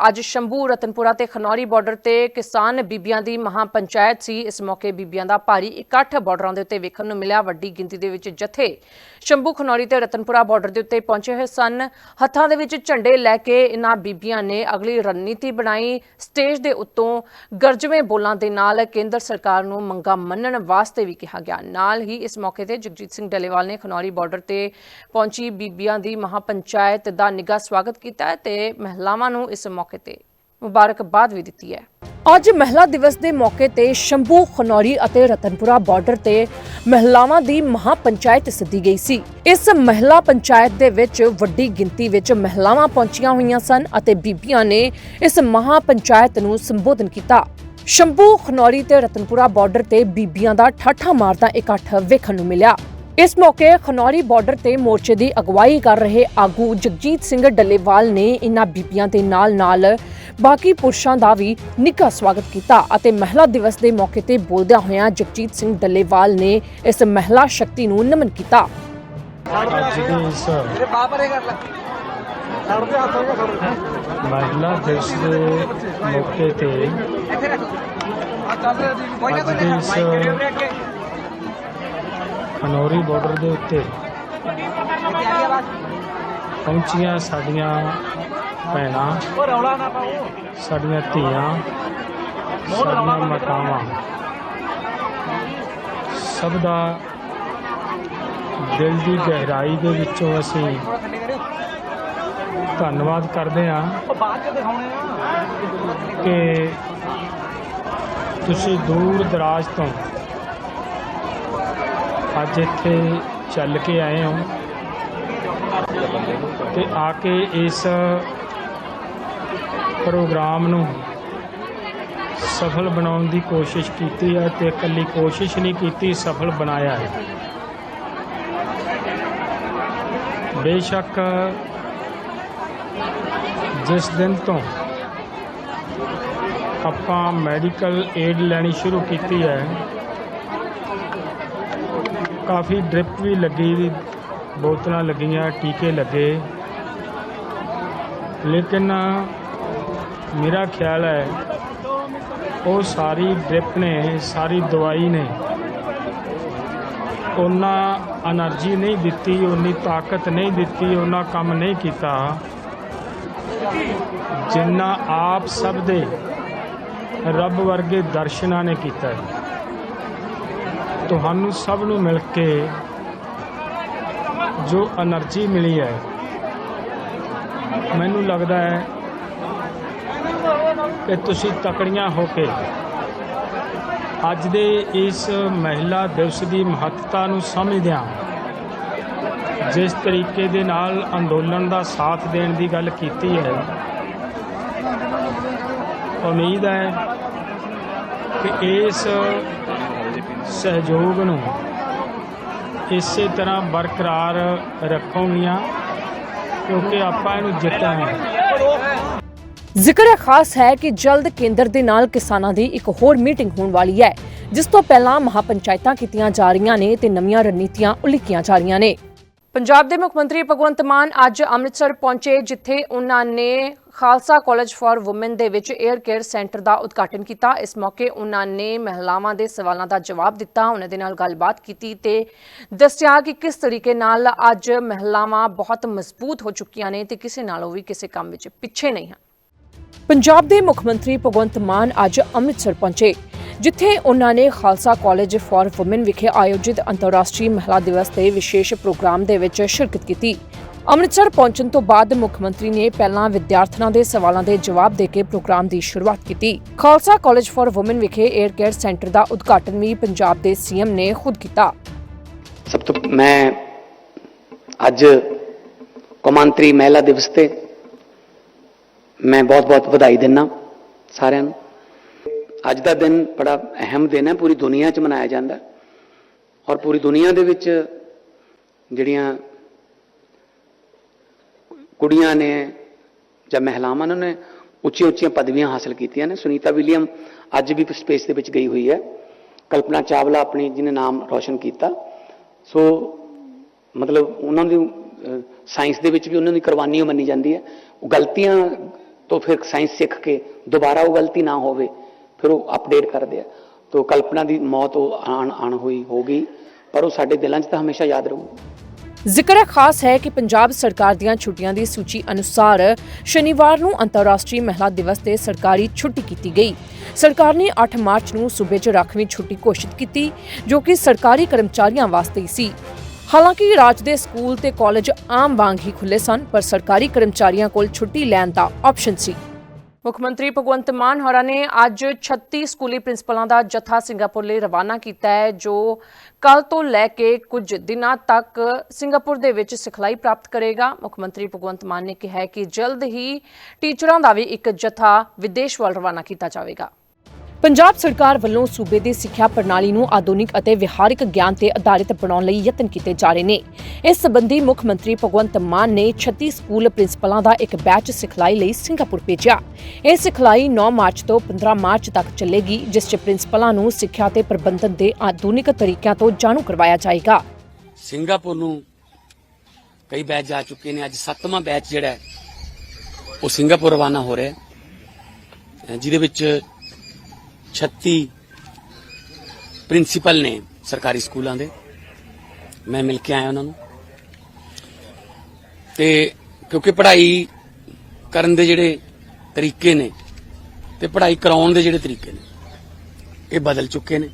ਅੱਜ ਸ਼ੰਭੂ, ਰਤਨਪੁਰਾ ਤੇ ਖਨੌਰੀ ਬਾਰਡਰ ਤੇ ਕਿਸਾਨ ਬੀਬੀਆਂ ਦੀ ਮਹਾ ਪੰਚਾਇਤ ਸੀ। ਇਸ ਮੌਕੇ ਬੀਬੀਆਂ ਦਾ ਭਾਰੀ ਇਕੱਠ ਬਾਰਡਰਾਂ ਦੇ ਉੱਤੇ ਵੇਖਣ ਨੂੰ ਮਿਲਿਆ। ਵੱਡੀ ਗਿਣਤੀ ਦੇ ਵਿੱਚ ਜਥੇ ਸ਼ੰਭੂ ਖਨੌਰੀ ਤੇ ਰਤਨਪੁਰਾ ਬਾਰਡਰ ਦੇ ਉੱਤੇ ਪਹੁੰਚੇ ਹੋਏ ਸਨ। ਹੱਥਾਂ ਦੇ ਵਿੱਚ ਝੰਡੇ ਲੈ ਕੇ ਇਹਨਾਂ ਬੀਬੀਆਂ ਨੇ ਅਗਲੀ ਰਣਨੀਤੀ ਬਣਾਈ। ਸਟੇਜ ਦੇ ਉੱਤੋਂ ਗਰਜਵੇਂ ਬੋਲਾਂ ਦੇ ਨਾਲ ਕੇਂਦਰ ਸਰਕਾਰ ਨੂੰ ਮੰਗਾ ਮੰਨਣ ਵਾਸਤੇ ਵੀ ਕਿਹਾ ਗਿਆ। ਨਾਲ ਹੀ ਇਸ ਮੌਕੇ ਤੇ ਜਗਜੀਤ ਸਿੰਘ ਡੱਲੇਵਾਲ ਨੇ ਖਨੌਰੀ ਬਾਰਡਰ ਤੇ ਪਹੁੰਚੀ ਬੀਬੀਆਂ ਦੀ ਮਹਾ ਪੰਚਾਇਤ ਦਾ ਨਿੱਘਾ ਸਵਾਗਤ ਕੀਤਾ ਹੈ ਤੇ ਮਹਿਲਾਵਾਂ ਨੂੰ ਇਸ ਮੌਕੇ ਤੇ ਮੁਬਾਰਕਬਾਦ ਵੀ ਦਿੱਤੀ ਹੈ। ਅੱਜ ਮਹਿਲਾ ਦਿਵਸ ਦੇ ਮੌਕੇ ਤੇ ਸ਼ੰਭੂ, ਖਨੌਰੀ ਅਤੇ ਰਤਨਪੁਰਾ ਬਾਰਡਰ ਤੇ ਮਹਿਲਾਵਾਂ ਦੀ ਮਹਾ ਪੰਚਾਇਤ ਸੱਦੀ ਗਈ ਸੀ। ਇਸ ਮਹਿਲਾ ਪੰਚਾਇਤ ਦੇ ਵਿੱਚ ਵੱਡੀ ਗਿਣਤੀ ਵਿੱਚ ਮਹਿਲਾਵਾਂ ਪਹੁੰਚੀਆਂ ਹੋਈਆਂ ਸਨ ਅਤੇ ਬੀਬੀਆਂ ਨੇ ਇਸ ਮਹਾ ਪੰਚਾਇਤ ਨੂੰ ਸੰਬੋਧਨ ਕੀਤਾ। ਸ਼ੰਭੂ, ਖਨੌਰੀ ਤੇ ਰਤਨਪੁਰਾ ਬਾਰਡਰ ਤੇ ਬੀਬੀਆਂ ਦਾ ਠਾਠਾ ਮਾਰਦਾ ਇਕੱਠ ਵੇਖਣ ਨੂੰ ਮਿਲਿਆ। ਇਸ ਮੌਕੇ ਖਨੌਰੀ ਬਾਰਡਰ ਤੇ ਮੋਰਚੇ ਦੀ ਅਗਵਾਈ ਕਰ ਰਹੇ ਆਗੂ ਜਗਜੀਤ ਸਿੰਘ ਡੱਲੇਵਾਲ ਨੇ ਇਨ੍ਹਾਂ ਬੀਬੀਆਂ ਦੇ ਨਾਲ-ਨਾਲ ਬਾਕੀ ਪੁਰਸ਼ਾਂ ਦਾ ਵੀ ਨਿੱਘਾ ਸਵਾਗਤ ਕੀਤਾ ਅਤੇ ਮਹਿਲਾ ਦਿਵਸ ਦੇ ਮੌਕੇ ਤੇ ਬੋਲਦਿਆਂ ਹੋਇਆਂ ਜਗਜੀਤ ਸਿੰਘ ਡੱਲੇਵਾਲ ਨੇ ਇਸ ਮਹਿਲਾ ਸ਼ਕਤੀ ਨੂੰ ਨਮਨ ਕੀਤਾ। ਮਹਿਲਾ ਦਿਵਸ ਦੇ ਮੌਕੇ ਤੇ ਇਸ ਖਨੌਰੀ ਬਾਰਡਰ ਦੇ ਉੱਤੇ ਪਹੁੰਚੀਆਂ ਸਾਡੀਆਂ ਭੈਣਾਂ, ਸਾਡੀਆਂ ਧੀਆਂ ਸਾਡੀਆਂ ਮਾਤਾਵਾਂ। ਸਭ ਦਾ ਦਿਲ ਦੀ ਗਹਿਰਾਈ ਦੇ ਵਿੱਚੋਂ ਅਸੀਂ ਧੰਨਵਾਦ ਕਰਦੇ ਹਾਂ ਕਿ ਤੁਸੀਂ ਦੂਰ ਦਰਾਜ ਤੋਂ ਅੱਜ ਇੱਥੇ ਚੱਲ ਕੇ ਆਏ ਹੋ ਤੇ ਆ ਕੇ ਇਸ ਪ੍ਰੋਗਰਾਮ ਨੂੰ ਸਫਲ ਬਣਾਉਣ ਦੀ ਕੋਸ਼ਿਸ਼ ਕੀਤੀ ਹੈ ਤੇ ਇਕੱਲੀ ਕੋਸ਼ਿਸ਼ ਨਹੀਂ ਕੀਤੀ, ਸਫਲ ਬਣਾਇਆ ਹੈ। ਬੇਸ਼ੱਕ ਜਿਸ ਦਿਨ ਤੋਂ ਆਪਾਂ ਮੈਡੀਕਲ ਏਡ ਲੈਣੀ ਸ਼ੁਰੂ ਕੀਤੀ ਹੈ, ਕਾਫੀ ਡ੍ਰਿਪ ਵੀ ਲੱਗੀ, ਬੋਤਲਾਂ ਲੱਗੀਆਂ, ਟੀਕੇ ਲੱਗੇ। ਲੇਕਿਨ ਮੇਰਾ ਖਿਆਲ ਹੈ ਉਹ ਸਾਰੀ ਡ੍ਰਿਪ ਨੇ, ਸਾਰੀ ਦਵਾਈ ਨੇ। ਉਹਨਾਂ એનર્ਜੀ ਨਹੀਂ ਦਿੱਤੀ, ਉਨੀ ਤਾਕਤ ਨਹੀਂ ਦਿੱਤੀ, ਉਹਨਾਂ ਕੰਮ ਨਹੀਂ ਕੀਤਾ। ਜਿੰਨਾ ਆਪ ਸਭ ਦੇ ਰੱਬ ਵਰਗੇ ਦਰਸ਼ਨਾਂ ਨੇ ਕੀਤਾ ਤੁਹਾਨੂੰ ਸਭ ਨੂੰ ਮਿਲ ਕੇ ਜੋ એનર્ਜੀ ਮਿਲੀ ਹੈ, ਮੈਨੂੰ ਲੱਗਦਾ ਹੈ ਕਿ ਤੁਸੀਂ ਤਕੜੀਆਂ ਹੋ ਕੇ ਅੱਜ ਦੇ ਇਸ ਮਹਿਲਾ ਦਿਵਸ ਦੀ ਮਹੱਤਤਾ ਨੂੰ ਸਮਝਦਿਆਂ ਜਿਸ ਤਰੀਕੇ ਦੇ ਨਾਲ ਅੰਦੋਲਨ ਦਾ ਸਾਥ ਦੇਣ ਦੀ ਗੱਲ ਕੀਤੀ ਹੈ। ਉਮੀਦ ਹੈ ਕਿ ਇਸ ਸਹਿਯੋਗ ਨੂੰ ਇਸੇ ਤਰ੍ਹਾਂ ਬਰਕਰਾਰ ਰੱਖੋਗੀਆਂ, ਕਿਉਂਕਿ ਆਪਾਂ ਇਹਨੂੰ ਜਿੱਤਾਂਗੇ। ਜ਼ਿਕਰ ਹੈ ਖਾਸ ਹੈ ਕਿ ਜਲਦ ਕੇਂਦਰ ਦੇ ਨਾਲ ਕਿਸਾਨਾਂ ਦੀ ਇੱਕ ਹੋਰ ਮੀਟਿੰਗ ਹੋਣ ਵਾਲੀ ਹੈ, ਜਿਸ ਤੋਂ ਪਹਿਲਾਂ ਮਹਾਪੰਚਾਇਤਾਂ ਕੀਤੀਆਂ ਜਾ ਰਹੀਆਂ ਨੇ ਤੇ ਨਵੀਆਂ ਰਣਨੀਤੀਆਂ ਉਲੀਕੀਆਂ ਜਾ ਰਹੀਆਂ ਨੇ। ਪੰਜਾਬ ਦੇ ਮੁੱਖ ਮੰਤਰੀ ਭਗਵੰਤ ਮਾਨ ਅੱਜ ਅੰਮ੍ਰਿਤਸਰ ਪਹੁੰਚੇ, ਜਿੱਥੇ ਉਹਨਾਂ ਨੇ ਖਾਲਸਾ ਕਾਲਜ ਫਾਰ ਔਮਨ ਦੇ ਵਿੱਚ 에ਅਰ ਕੇਅਰ ਸੈਂਟਰ ਦਾ ਉਦਘਾਟਨ ਕੀਤਾ। ਇਸ ਮੌਕੇ ਉਹਨਾਂ ਨੇ ਮਹਿਲਾਵਾਂ ਦੇ ਸਵਾਲਾਂ ਦਾ ਜਵਾਬ ਦਿੱਤਾ, ਉਹਨਾਂ ਦੇ ਨਾਲ ਗੱਲਬਾਤ ਕੀਤੀ ਤੇ ਦੱਸਿਆ ਕਿ ਕਿਸ ਤਰੀਕੇ ਨਾਲ ਅੱਜ ਮਹਿਲਾਵਾਂ ਬਹੁਤ ਮਜ਼ਬੂਤ ਹੋ ਚੁੱਕੀਆਂ ਨੇ ਤੇ ਕਿਸੇ ਨਾਲੋਂ ਵੀ ਕਿਸੇ ਕੰਮ ਵਿੱਚ ਪਿੱਛੇ ਨਹੀਂ ਹਨ। ਪੰਜਾਬ ਦੇ ਮੁੱਖ ਮੰਤਰੀ ਭਗਵੰਤ ਮਾਨ ਅੱਜ ਅੰਮ੍ਰਿਤਸਰ ਪਹੁੰਚੇ, ਜਿੱਥੇ ਉਹਨਾਂ ਨੇ ਖਾਲਸਾ ਕਾਲਜ ਫਾਰ ਔਮਨ ਵਿਖੇ ਆਯੋਜਿਤ ਅੰਤਰਰਾਸ਼ਟਰੀ ਮਹਿਲਾ ਦਿਵਸ ਦੇ ਵਿਸ਼ੇਸ਼ ਪ੍ਰੋਗਰਾਮ ਦੇ ਵਿੱਚ ਸ਼ਿਰਕਤ ਕੀਤੀ। ਅੰਮ੍ਰਿਤਸਰ ਪਹੁੰਚਣ ਤੋਂ ਬਾਅਦ ਮੁੱਖ ਮੰਤਰੀ ਨੇ ਪਹਿਲਾਂ ਵਿਦਿਆਰਥਣਾਂ ਦੇ ਸਵਾਲਾਂ ਦੇ ਜਵਾਬ ਦੇ ਕੇ ਪ੍ਰੋਗਰਾਮ ਦੀ ਸ਼ੁਰੂਆਤ ਕੀਤੀ। ਖਾਲਸਾ ਕਾਲਜ ਫਾਰ ਔਮਨ ਵਿਖੇ 에ਅਰ ਕੇਅਰ ਸੈਂਟਰ ਦਾ ਉਦਘਾਟਨ ਵੀ ਪੰਜਾਬ ਦੇ ਸੀਐਮ ਨੇ ਖੁਦ ਕੀਤਾ। ਸਭ ਤੋਂ ਮੈਂ ਅੱਜ ਕੌਮਾਂਤਰੀ ਮਹਿਲਾ ਦਿਵਸ ਤੇ ਮੈਂ ਬਹੁਤ-ਬਹੁਤ ਵਧਾਈ ਦਿੰਦਾ ਸਾਰਿਆਂ ਨੂੰ। ਅੱਜ ਦਾ ਦਿਨ ਬੜਾ ਅਹਿਮ ਦਿਨ ਹੈ, ਪੂਰੀ ਦੁਨੀਆ 'ਚ ਮਨਾਇਆ ਜਾਂਦਾ। ਔਰ ਪੂਰੀ ਦੁਨੀਆ ਦੇ ਵਿੱਚ ਜਿਹੜੀਆਂ ਕੁੜੀਆਂ ਨੇ ਜਾਂ ਮਹਿਲਾਵਾਂ ਨੇ ਉੱਚੀਆਂ ਉੱਚੀਆਂ ਪਦਵੀਆਂ ਹਾਸਲ ਕੀਤੀਆਂ ਨੇ। ਸੁਨੀਤਾ ਵਿਲੀਅਮ ਅੱਜ ਵੀ ਸਪੇਸ ਦੇ ਵਿੱਚ ਗਈ ਹੋਈ ਹੈ। ਕਲਪਨਾ ਚਾਵਲਾ ਆਪਣੀ, ਜਿਹਨੇ ਨਾਮ ਰੋਸ਼ਨ ਕੀਤਾ। ਸੋ ਮਤਲਬ ਉਹਨਾਂ ਦੀ ਸਾਇੰਸ ਦੇ ਵਿੱਚ ਵੀ ਉਹਨਾਂ ਦੀ ਕੁਰਬਾਨੀ ਓ ਮੰਨੀ ਜਾਂਦੀ ਹੈ। ਉਹ ਗਲਤੀਆਂ ਤੋਂ ਫਿਰ ਸਾਇੰਸ ਸਿੱਖ ਕੇ ਦੁਬਾਰਾ ਉਹ ਗਲਤੀ ਨਾ ਹੋਵੇ, ਫਿਰ ਉਹ ਅਪਡੇਟ ਕਰਦੇ ਆ। ਤੋ ਕਲਪਨਾ ਦੀ ਮੌਤ ਉਹ ਆਣ ਆਣ ਹੋਈ ਹੋ ਗਈ ਪਰ ਉਹ ਸਾਡੇ ਦਿਲਾਂ 'ਚ ਤਾਂ ਹਮੇਸ਼ਾ ਯਾਦ ਰਹੂ। ਜ਼ਿਕਰ ਖਾਸ ਹੈ ਕਿ ਪੰਜਾਬ ਸਰਕਾਰ ਦੀਆਂ ਛੁੱਟੀਆਂ ਦੀ ਸੂਚੀ ਅਨੁਸਾਰ ਸ਼ਨੀਵਾਰ ਨੂੰ ਅੰਤਰਰਾਸ਼ਟਰੀ ਮਹਿਲਾ ਦਿਵਸ ਤੇ ਸਰਕਾਰੀ ਛੁੱਟੀ ਕੀਤੀ ਗਈ। ਸਰਕਾਰ ਨੇ 8 ਮਾਰਚ ਨੂੰ ਸੂਬੇ 'ਚ ਰਾਖਵੀਂ ਛੁੱਟੀ ਘੋਸ਼ਿਤ ਕੀਤੀ, ਜੋ ਕਿ ਸਰਕਾਰੀ ਕਰਮਚਾਰੀਆਂ ਵਾਸਤੇ ਸੀ। ਹਾਲਾਂਕਿ ਰਾਜ ਦੇ ਸਕੂਲ ਤੇ ਕਾਲਜ ਆਮ ਵਾਂਗ ਹੀ ਖੁੱਲੇ ਸਨ, ਪਰ ਸਰਕਾਰੀ ਕਰਮਚਾਰੀਆਂ ਕੋਲ ਛੁੱਟੀ ਲੈਣ ਦਾ ਆਪਸ਼ਨ ਸੀ। ਮੁੱਖ ਮੰਤਰੀ ਭਗਵੰਤ ਮਾਨ ਹੋਰਾਂ ਨੇ ਅੱਜ 36 ਸਕੂਲੀ ਪ੍ਰਿੰਸੀਪਲਾਂ ਦਾ ਜਥਾ ਸਿੰਗਾਪੁਰ ਲਈ ਰਵਾਨਾ ਕੀਤਾ ਹੈ, ਜੋ ਕੱਲ ਤੋਂ ਲੈ ਕੇ ਕੁਝ ਦਿਨਾਂ ਤੱਕ ਸਿੰਗਾਪੁਰ ਦੇ ਵਿੱਚ ਸਿਖਲਾਈ ਪ੍ਰਾਪਤ ਕਰੇਗਾ। ਮੁੱਖ ਮੰਤਰੀ ਭਗਵੰਤ ਮਾਨ ਨੇ ਕਿਹਾ ਹੈ ਕਿ ਜਲਦ ਹੀ ਟੀਚਰਾਂ ਦਾ ਵੀ ਇੱਕ ਜਥਾ ਵਿਦੇਸ਼ ਵੱਲ ਰਵਾਨਾ ਕੀਤਾ ਜਾਵੇਗਾ। ਪੰਜਾਬ ਸਰਕਾਰ ਵੱਲੋਂ ਸੂਬੇ ਦੀ ਸਿੱਖਿਆ ਪ੍ਰਣਾਲੀ ਨੂੰ ਆਧੁਨਿਕ ਅਤੇ ਵਿਹਾਰਿਕ ਗਿਆਨ ਤੇ ਆਧਾਰਿਤ ਬਣਾਉਣ ਲਈ ਯਤਨ ਕੀਤੇ ਜਾ ਰਹੇ ਨੇ। ਇਸ ਸੰਬੰਧੀ ਮੁੱਖ ਮੰਤਰੀ ਭਗਵੰਤ ਮਾਨ ਨੇ 36 ਸਕੂਲ ਪ੍ਰਿੰਸੀਪਲਾਂ ਦਾ ਇੱਕ ਬੈਚ ਸਿਖਲਾਈ ਲਈ ਸਿੰਗਾਪੁਰ ਭੇਜਿਆ। ਇਹ ਸਿਖਲਾਈ 9 ਮਾਰਚ ਤੋਂ 15 ਮਾਰਚ ਤੱਕ ਚੱਲੇਗੀ, ਜਿਸ 'ਚ ਪ੍ਰਿੰਸੀਪਲਾਂ ਨੂੰ ਸਿੱਖਿਆ ਤੇ ਪ੍ਰਬੰਧਨ ਦੇ ਆਧੁਨਿਕ ਤਰੀਕਿਆਂ ਤੋਂ ਜਾਣੂ ਕਰਵਾਇਆ ਜਾਏਗਾ। ਸਿੰਗਾਪੁਰ ਨੂੰ ਕਈ ਬੈਚ ਜਾ ਚੁੱਕੇ ਨੇ। ਅੱਜ ਸੱਤਵਾਂ ਬੈਚ ਜਿਹੜਾ ਉਹ ਸਿੰਗਾਪੁਰ ਰਵਾਨਾ ਹੋ ਰਿਹਾ ਜਿਹਦੇ ਵਿੱਚ 36 ਪ੍ਰਿੰਸੀਪਲ ਨੇ ਸਰਕਾਰੀ ਸਕੂਲਾਂ ਦੇ। ਮੈਂ ਮਿਲ ਕੇ ਆਇਆ ਉਹਨਾਂ ਨੂੰ। ਤੇ ਕਿਉਂਕਿ ਪੜ੍ਹਾਈ ਕਰਨ ਦੇ ਜਿਹੜੇ ਤਰੀਕੇ ਨੇ ਤੇ ਪੜ੍ਹਾਈ ਕਰਾਉਣ ਦੇ ਜਿਹੜੇ ਤਰੀਕੇ ਨੇ, ਇਹ ਬਦਲ ਚੁੱਕੇ ਨੇ।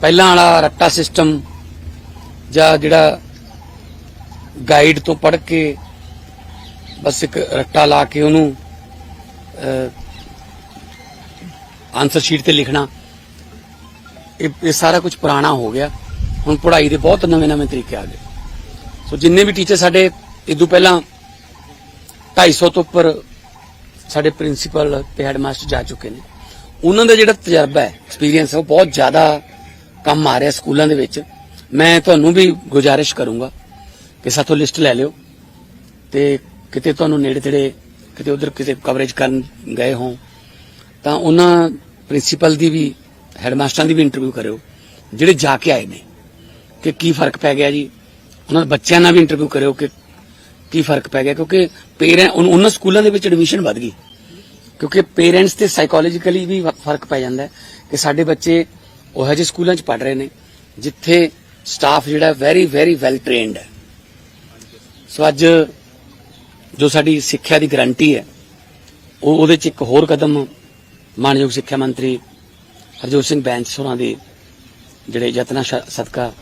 ਪਹਿਲਾਂ ਵਾਲਾ ਰੱਟਾ ਸਿਸਟਮ ਜਾਂ ਜਿਹੜਾ ਗਾਈਡ ਤੋਂ ਪੜ੍ਹ ਕੇ ਬਸ ਇੱਕ ਰੱਟਾ ਲਾ ਕੇ ਉਹਨੂੰ ਆਨਸਰ ਸ਼ੀਟ ਤੇ ਲਿਖਣਾ। ਇਹ ਇਹ ਸਾਰਾ ਕੁਝ ਪੁਰਾਣਾ ਹੋ ਗਿਆ। ਹੁਣ ਪੜ੍ਹਾਈ ਦੇ ਬਹੁਤ ਨਵੇਂ-ਨਵੇਂ ਤਰੀਕੇ ਆ ਗਏ। ਸੋ ਜਿੰਨੇ ਵੀ ਟੀਚਰ ਸਾਡੇ ਇਦੋਂ ਪਹਿਲਾਂ 250 ਤੋਂ ਉੱਪਰ ਸਾਡੇ ਪ੍ਰਿੰਸੀਪਲ ਤੇ ਹੈਡਮਾਸਟਰ ਜਾ ਚੁੱਕੇ ਨੇ। ਉਹਨਾਂ ਦਾ ਜਿਹੜਾ ਤਜਰਬਾ ਹੈ ਐਕਸਪੀਰੀਅੰਸ ਹੈ, ਉਹ ਬਹੁਤ ਜ਼ਿਆਦਾ ਕੰਮ ਆ ਰਿਹਾ ਸਕੂਲਾਂ ਦੇ ਵਿੱਚ। ਮੈਂ ਤੁਹਾਨੂੰ ਵੀ ਗੁਜ਼ਾਰਿਸ਼ ਕਰੂੰਗਾ ਕਿ ਸਾਥੋਂ ਲਿਸਟ ਲੈ ਲਿਓ ਤੇ ਕਿਤੇ ਤੁਹਾਨੂੰ ਨੇੜੇ ਤੇੜੇ ਕਿਤੇ ਉਧਰ ਕਿਤੇ ਕਵਰੇਜ ਕਰਨ ਗਏ ਹੋ ਤਾਂ ਉਹਨਾਂ ਪ੍ਰਿੰਸੀਪਲ ਦੀ ਵੀ, ਹੈਡਮਾਸਟਰਾਂ ਦੀ ਵੀ ਇੰਟਰਵਿਊ ਕਰਿਓ। ਜਿਹੜੇ ਜਾ ਕੇ ਆਏ ਨੇ, ਕਿ ਕੀ ਫ਼ਰਕ ਪੈ ਗਿਆ ਜੀ? ਉਹਨਾਂ ਦੇ ਬੱਚਿਆਂ ਨਾਲ ਵੀ ਇੰਟਰਵਿਊ ਕਰਿਓ ਕਿ ਕੀ ਫ਼ਰਕ ਪੈ ਗਿਆ? ਕਿਉਂਕਿ ਪੇਰੈਂਟ ਉਹਨਾਂ ਸਕੂਲਾਂ ਦੇ ਵਿੱਚ ਐਡਮਿਸ਼ਨ ਵੱਧ ਗਈ। ਕਿਉਂਕਿ ਪੇਰੈਂਟਸ ਤੇ ਸਾਈਕੋਲੋਜੀਕਲੀ ਵੀ ਫ਼ਰਕ ਪੈ ਜਾਂਦਾ ਹੈ ਕਿ ਸਾਡੇ ਬੱਚੇ ਉਹ ਜਿਹੇ ਸਕੂਲਾਂ 'ਚ ਪੜ ਰਹੇ ਨੇ, ਜਿੱਥੇ ਸਟਾਫ ਜਿਹੜਾ ਵੈਰੀ ਵੈਰੀ ਵੈਲ ਟ੍ਰੇਨਡ ਹੈ। ਸੋ ਅੱਜ ਜੋ ਸਾਡੀ ਸਿੱਖਿਆ ਦੀ ਗਾਰੰਟੀ ਹੈ, ਉਹ, ਉਹਦੇ 'ਚ ਇੱਕ ਹੋਰ ਕਦਮ ਮਾਨਯੋਗ ਸਿੱਖਿਆ ਮੰਤਰੀ ਹਰਜੋਤ ਸਿੰਘ ਬੈਂਸ ਹੋਰਾਂ ਦੇ ਜਿਹੜੇ ਯਤਨਾਂ ਸਦਕਾ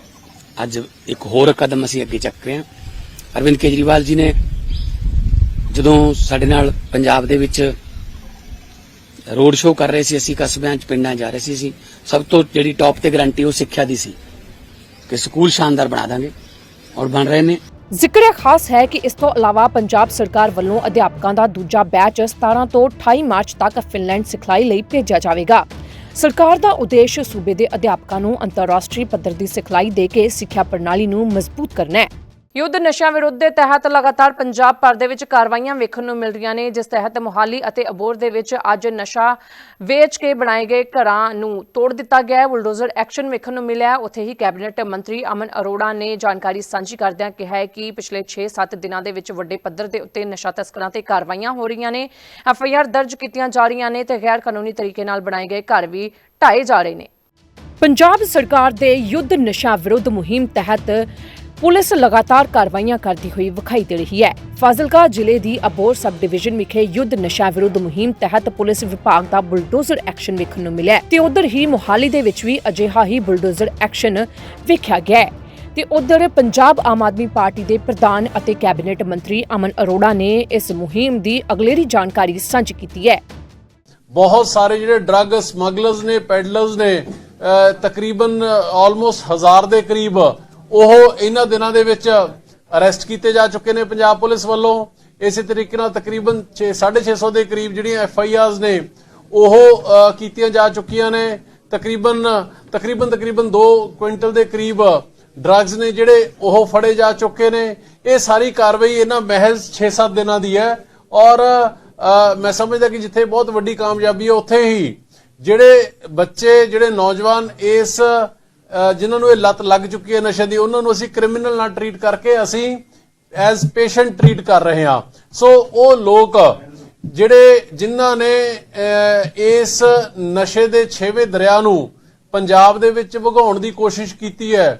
ਅੱਜ ਇੱਕ ਹੋਰ ਕਦਮ ਅਸੀਂ ਅੱਗੇ ਚੱਕ ਰਹੇ ਹਾਂ। ਅਰਵਿੰਦ ਕੇਜਰੀਵਾਲ ਜੀ ਨੇ ਜਦੋਂ ਸਾਡੇ ਨਾਲ ਪੰਜਾਬ ਦੇ ਵਿੱਚ ਰੋਡ ਸ਼ੋਅ ਕਰ ਰਹੇ ਸੀ, ਅਸੀਂ ਕਸਬਿਆਂ 'ਚ, ਪਿੰਡਾਂ ਜਾ ਰਹੇ ਸੀ, ਅਸੀਂ ਸਭ ਤੋਂ ਜਿਹੜੀ ਟੌਪ ਤੇ ਗਰੰਟੀ ਉਹ ਸਿੱਖਿਆ ਦੀ ਸੀ ਕਿ ਸਕੂਲ ਸ਼ਾਨਦਾਰ ਬਣਾ ਦਾਂਗੇ ਔਰ ਬਣ ਰਹੇ ਨੇ। ਜ਼ਿਕਰ ਖਾਸ ਹੈ ਕਿ ਇਸ ਤੋਂ ਇਲਾਵਾ ਪੰਜਾਬ ਸਰਕਾਰ ਵੱਲੋਂ ਅਧਿਆਪਕਾਂ ਦਾ ਦੂਜਾ ਬੈਚ 17 ਤੋਂ 28 ਮਾਰਚ ਤੱਕ ਫਿਨਲੈਂਡ ਸਿਖਲਾਈ ਲਈ ਭੇਜਿਆ ਜਾਵੇਗਾ। ਸਰਕਾਰ ਦਾ ਉਦੇਸ਼ ਸੂਬੇ ਦੇ ਅਧਿਆਪਕਾਂ ਨੂੰ ਅੰਤਰਰਾਸ਼ਟਰੀ ਪੱਧਰ ਦੀ ਸਿਖਲਾਈ ਦੇ ਕੇ ਸਿੱਖਿਆ ਪ੍ਰਣਾਲੀ ਨੂੰ ਮਜ਼ਬੂਤ ਕਰਨਾ ਹੈ। ਯੁੱਧ ਨਸ਼ਿਆਂ ਵਿਰੁੱਧ ਦੇ ਤਹਿਤ ਲਗਾਤਾਰ ਪੰਜਾਬ ਭਰ ਦੇ ਵਿੱਚ ਕਾਰਵਾਈਆਂ ਵੇਖਣ ਨੂੰ ਮਿਲ ਰਹੀਆਂ ਨੇ, ਜਿਸ ਤਹਿਤ ਮੁਹਾਲੀ ਅਤੇ ਅਬੋਰ ਦੇ ਵਿੱਚ ਅੱਜ ਨਸ਼ਾ ਵੇਚ ਕੇ ਬਣਾਏ ਗਏ ਘਰਾਂ ਨੂੰ ਤੋੜ ਦਿੱਤਾ ਗਿਆ ਹੈ। ਬੁਲਡੋਜ਼ਰ ਐਕਸ਼ਨ ਵੇਖਣ ਨੂੰ ਮਿਲਿਆ। ਉੱਥੇ ਹੀ ਕੈਬਨਿਟ ਮੰਤਰੀ ਅਮਨ ਅਰੋੜਾ ਨੇ ਜਾਣਕਾਰੀ ਸਾਂਝੀ ਕਰਦਿਆਂ ਕਿਹਾ ਹੈ ਕਿ ਪਿਛਲੇ 6-7 ਦਿਨਾਂ ਦੇ ਵਿੱਚ ਵੱਡੇ ਪੱਧਰ ਦੇ ਉੱਤੇ ਨਸ਼ਾ ਤਸਕਰਾਂ ਤੇ ਕਾਰਵਾਈਆਂ ਹੋ ਰਹੀਆਂ ਨੇ। ਐਫ ਆਈ ਆਰ ਦਰਜ ਕੀਤੀਆਂ ਜਾ ਰਹੀਆਂ ਨੇ ਤੇ ਗੈਰ ਕਾਨੂੰਨੀ ਤਰੀਕੇ ਨਾਲ ਬਣਾਏ ਗਏ ਘਰ ਵੀ ਢਾਏ ਜਾ ਰਹੇ ਨੇ। ਪੰਜਾਬ ਸਰਕਾਰ ਦੇ ਯੁੱਧ ਨਸ਼ਾ ਵਿਰੁੱਧ ਮੁਹਿੰਮ ਤਹਿਤ ਪੁਲਿਸ ਲਗਾਤਾਰ ਕਾਰਵਾਈਆਂ ਕਰਦੀ ਹੋਈ ਵਿਖਾਈ ਦੇ ਰਹੀ ਹੈ। ਫਾਜ਼ਿਲਕਾ ਜ਼ਿਲ੍ਹੇ ਦੀ ਅਬੋਰ ਸਬ ਡਿਵੀਜ਼ਨ ਵਿਖੇ ਯੁੱਧ ਨਸ਼ਾ ਵਿਰੁੱਧ ਮੁਹਿੰਮ ਤਹਿਤ ਪੁਲਿਸ ਵਿਭਾਗ ਦਾ ਬੁਲਡੋਜ਼ਰ ਐਕਸ਼ਨ ਵੇਖਣ ਨੂੰ ਮਿਲਿਆ ਤੇ ਉਧਰ ਹੀ ਮੁਹਾਲੀ ਦੇ ਵਿੱਚ ਵੀ ਅਜਿਹਾ ਹੀ ਬੁਲਡੋਜ਼ਰ ਐਕਸ਼ਨ ਵੇਖਿਆ ਗਿਆ ਤੇ ਉਧਰ ਪੰਜਾਬ ਆਮ ਆਦਮੀ ਪਾਰਟੀ ਦੇ ਪ੍ਰਧਾਨ ਅਤੇ ਕੈਬਨਿਟ ਮੰਤਰੀ ਅਮਨ ਅਰੋੜਾ ਨੇ ਇਸ ਮੁਹਿੰਮ ਦੀ ਅਗਲੇਰੀ ਜਾਣਕਾਰੀ ਸਾਂਝੀ ਕੀਤੀ ਹੈ। ਬਹੁਤ ਸਾਰੇ ਜਿਹੜੇ ਡਰੱਗ ਸਮਗਲਰਸ ਨੇ, ਪੈਡਲਰਸ ਨੇ ਤਕਰੀਬਨ ਆਲਮੋਸਟ ਹਜ਼ਾਰ ਦੇ ਕਰੀਬ ਉਹ ਇਹਨਾਂ ਦਿਨਾਂ ਦੇ ਵਿੱਚ ਅਰੈਸਟ ਕੀਤੇ ਜਾ ਚੁੱਕੇ ਨੇ ਪੰਜਾਬ ਪੁਲਿਸ ਵੱਲੋਂ। ਇਸੇ ਤਰੀਕੇ ਨਾਲ ਤਕਰੀਬਨ 650 ਦੇ ਕਰੀਬ ਜਿਹੜੀਆਂ ਐਫ ਆਈ ਆਰਸ ਨੇ, ਉਹ ਕੀਤੀਆਂ ਜਾ ਚੁੱਕੀਆਂ ਨੇ। ਤਕਰੀਬਨ ਤਕਰੀਬਨ ਤਕਰੀਬਨ 2 ਕੁਇੰਟਲ ਦੇ ਕਰੀਬ ਡਰੱਗਸ ਨੇ ਜਿਹੜੇ ਉਹ ਫੜੇ ਜਾ ਚੁੱਕੇ ਨੇ। ਇਹ ਸਾਰੀ ਕਾਰਵਾਈ ਇਹਨਾਂ ਮਹਿਜ਼ 6-7 ਦਿਨਾਂ ਦੀ ਹੈ। ਔਰ ਮੈਂ ਸਮਝਦਾ ਕਿ ਜਿੱਥੇ ਬਹੁਤ ਵੱਡੀ ਕਾਮਯਾਬੀ ਹੈ, ਉੱਥੇ ਹੀ ਜਿਹੜੇ ਬੱਚੇ, ਜਿਹੜੇ ਨੌਜਵਾਨ ਇਸ ਜਿਨ੍ਹਾਂ ਨੂੰ ਇਹ ਲੱਤ ਲੱਗ ਚੁੱਕੀ ਹੈ ਨਸ਼ੇ ਦੀ, ਉਹਨਾਂ ਨੂੰ ਅਸੀਂ ਕ੍ਰਿਮੀਨਲ ਨਾਲ ਟਰੀਟ ਕਰਕੇ ਅਸੀਂ ਐਜ਼ ਪੇਸ਼ੈਂਟ ਟਰੀਟ ਕਰ ਰਹੇ ਹਾਂ। ਸੋ ਉਹ ਲੋਕ ਜਿਹੜੇ ਜਿਨ੍ਹਾਂ ਨੇ ਇਸ ਨਸ਼ੇ ਦੇ ਛੇਵੇਂ ਦਰਿਆ ਨੂੰ ਪੰਜਾਬ ਦੇ ਵਿੱਚ ਵਗਾਉਣ ਦੀ ਕੋਸ਼ਿਸ਼ ਕੀਤੀ ਹੈ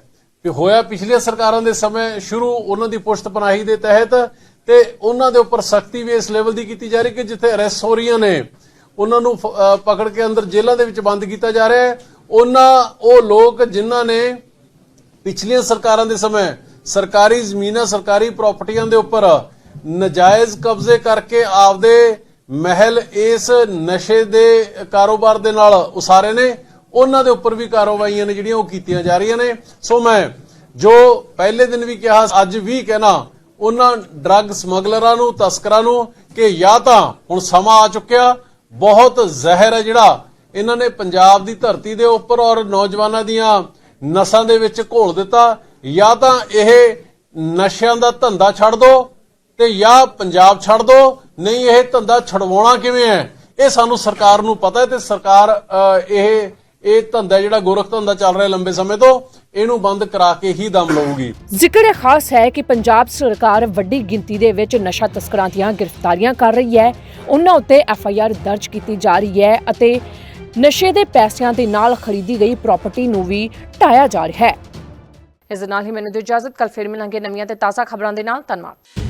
ਕਿ ਹੋਇਆ ਪਿਛਲੀਆਂ ਸਰਕਾਰਾਂ ਦੇ ਸਮੇਂ ਸ਼ੁਰੂ ਉਹਨਾਂ ਦੀ ਪੁਸ਼ਤ ਪਨਾਹੀ ਦੇ ਤਹਿਤ ਤੇ ਉਹਨਾਂ ਦੇ ਉੱਪਰ ਸਖਤੀ ਵੀ ਇਸ ਲੈਵਲ ਦੀ ਕੀਤੀ ਜਾ ਰਹੀ ਕਿ ਜਿੱਥੇ ਅਰੈਸਟ ਹੋ ਰਹੀਆਂ ਨੇ, ਉਹਨਾਂ ਨੂੰ ਪਕੜ ਕੇ ਅੰਦਰ ਜੇਲ੍ਹਾਂ ਦੇ ਵਿੱਚ ਬੰਦ ਕੀਤਾ ਜਾ ਰਿਹਾ ਹੈ। ਉਹਨਾਂ ਉਹ ਲੋਕ ਜਿਨ੍ਹਾਂ ਨੇ ਪਿਛਲੀਆਂ ਸਰਕਾਰਾਂ ਦੇ ਸਮੇਂ ਸਰਕਾਰੀ ਜ਼ਮੀਨਾਂ, ਸਰਕਾਰੀ ਪ੍ਰਾਪਰਟੀਆਂ ਦੇ ਉੱਪਰ ਨਜਾਇਜ਼ ਕਬਜ਼ੇ ਕਰਕੇ ਆਪਦੇ ਮਹਿਲ ਇਸ ਨਸ਼ੇ ਦੇ ਕਾਰੋਬਾਰ ਦੇ ਨਾਲ ਉਸਾਰੇ ਨੇ, ਉਹਨਾਂ ਦੇ ਉੱਪਰ ਵੀ ਕਾਰਵਾਈਆਂ ਨੇ ਜਿਹੜੀਆਂ ਉਹ ਕੀਤੀਆਂ ਜਾ ਰਹੀਆਂ ਨੇ। ਸੋ ਮੈਂ ਜੋ ਪਹਿਲੇ ਦਿਨ ਵੀ ਕਿਹਾ, ਅੱਜ ਵੀ ਕਹਿਣਾ, ਉਹਨਾਂ ਡਰੱਗ ਸਮਗਲਰਾਂ ਨੂੰ, ਤਸਕਰਾਂ ਨੂੰ ਕਿ ਜਾਂ ਤਾਂ ਹੁਣ ਸਮਾਂ ਆ ਚੁੱਕਿਆ, ਬਹੁਤ ਜ਼ਹਿਰ ਹੈ ਜਿਹੜਾ ਇਹਨਾਂ ਨੇ ਪੰਜਾਬ ਦੀ ਧਰਤੀ ਦੇ ਉੱਪਰ ਔਰ ਨੌਜਵਾਨਾਂ ਦੀਆਂ ਨਸਾਂ ਦੇ ਵਿੱਚ ਘੋਲ ਦਿੱਤਾ। ਜਾਂ ਤਾਂ ਇਹ ਨਸ਼ਿਆਂ ਦਾ ਧੰਦਾ ਛੱਡ ਦੋ ਤੇ ਜਾਂ ਪੰਜਾਬ ਛੱਡ ਦੋ। ਨਹੀਂ, ਇਹ ਧੰਦਾ ਛਡਵਾਉਣਾ ਕਿਵੇਂ ਹੈ? ਇਹ ਸਾਨੂੰ ਸਰਕਾਰ ਨੂੰ ਪਤਾ ਹੈ ਤੇ ਸਰਕਾਰ ਇਹ ਇਹ ਧੰਦਾ ਜਿਹੜਾ ਗੋਰਖ ਧੰਦਾ ਚੱਲ ਰਿਹਾ ਲੰਬੇ ਸਮੇਂ ਤੋਂ, ਇਹਨੂੰ ਬੰਦ ਕਰਾ ਕੇ ਹੀ ਦਮ ਲਊਗੀ। ਜ਼ਿਕਰ ਇਹ ਖਾਸ ਹੈ ਕਿ ਪੰਜਾਬ ਸਰਕਾਰ ਵੱਡੀ ਗਿਣਤੀ ਦੇ ਵਿੱਚ ਨਸ਼ਾ ਤਸਕਰਾਂ ਦੀਆਂ ਗ੍ਰਿਫਤਾਰੀਆਂ ਕਰ ਰਹੀ ਹੈ। ਉਹਨਾਂ ਉੱਤੇ ਐਫ ਆਈ ਆਰ ਦਰਜ ਕੀਤੀ ਜਾ ਰਹੀ ਹੈ ਅਤੇ ਨਸ਼ੇ ਦੇ ਪੈਸਿਆਂ ਦੇ ਨਾਲ ਖਰੀਦੀ ਗਈ ਪ੍ਰਾਪਰਟੀ ਨੂੰ ਵੀ ਢਾਇਆ ਜਾ ਰਿਹਾ ਹੈ। ਇਸ ਦੇ ਨਾਲ ਹੀ ਮੈਨੂੰ ਦਿਓ ਇਜਾਜ਼ਤ ਕੱਲ ਫਿਰ ਮਿਲਾਂਗੇ ਨਵੀਆਂ ਤੇ ਤਾਜ਼ਾ ਖਬਰਾਂ ਦੇ ਨਾਲ। ਧੰਨਵਾਦ।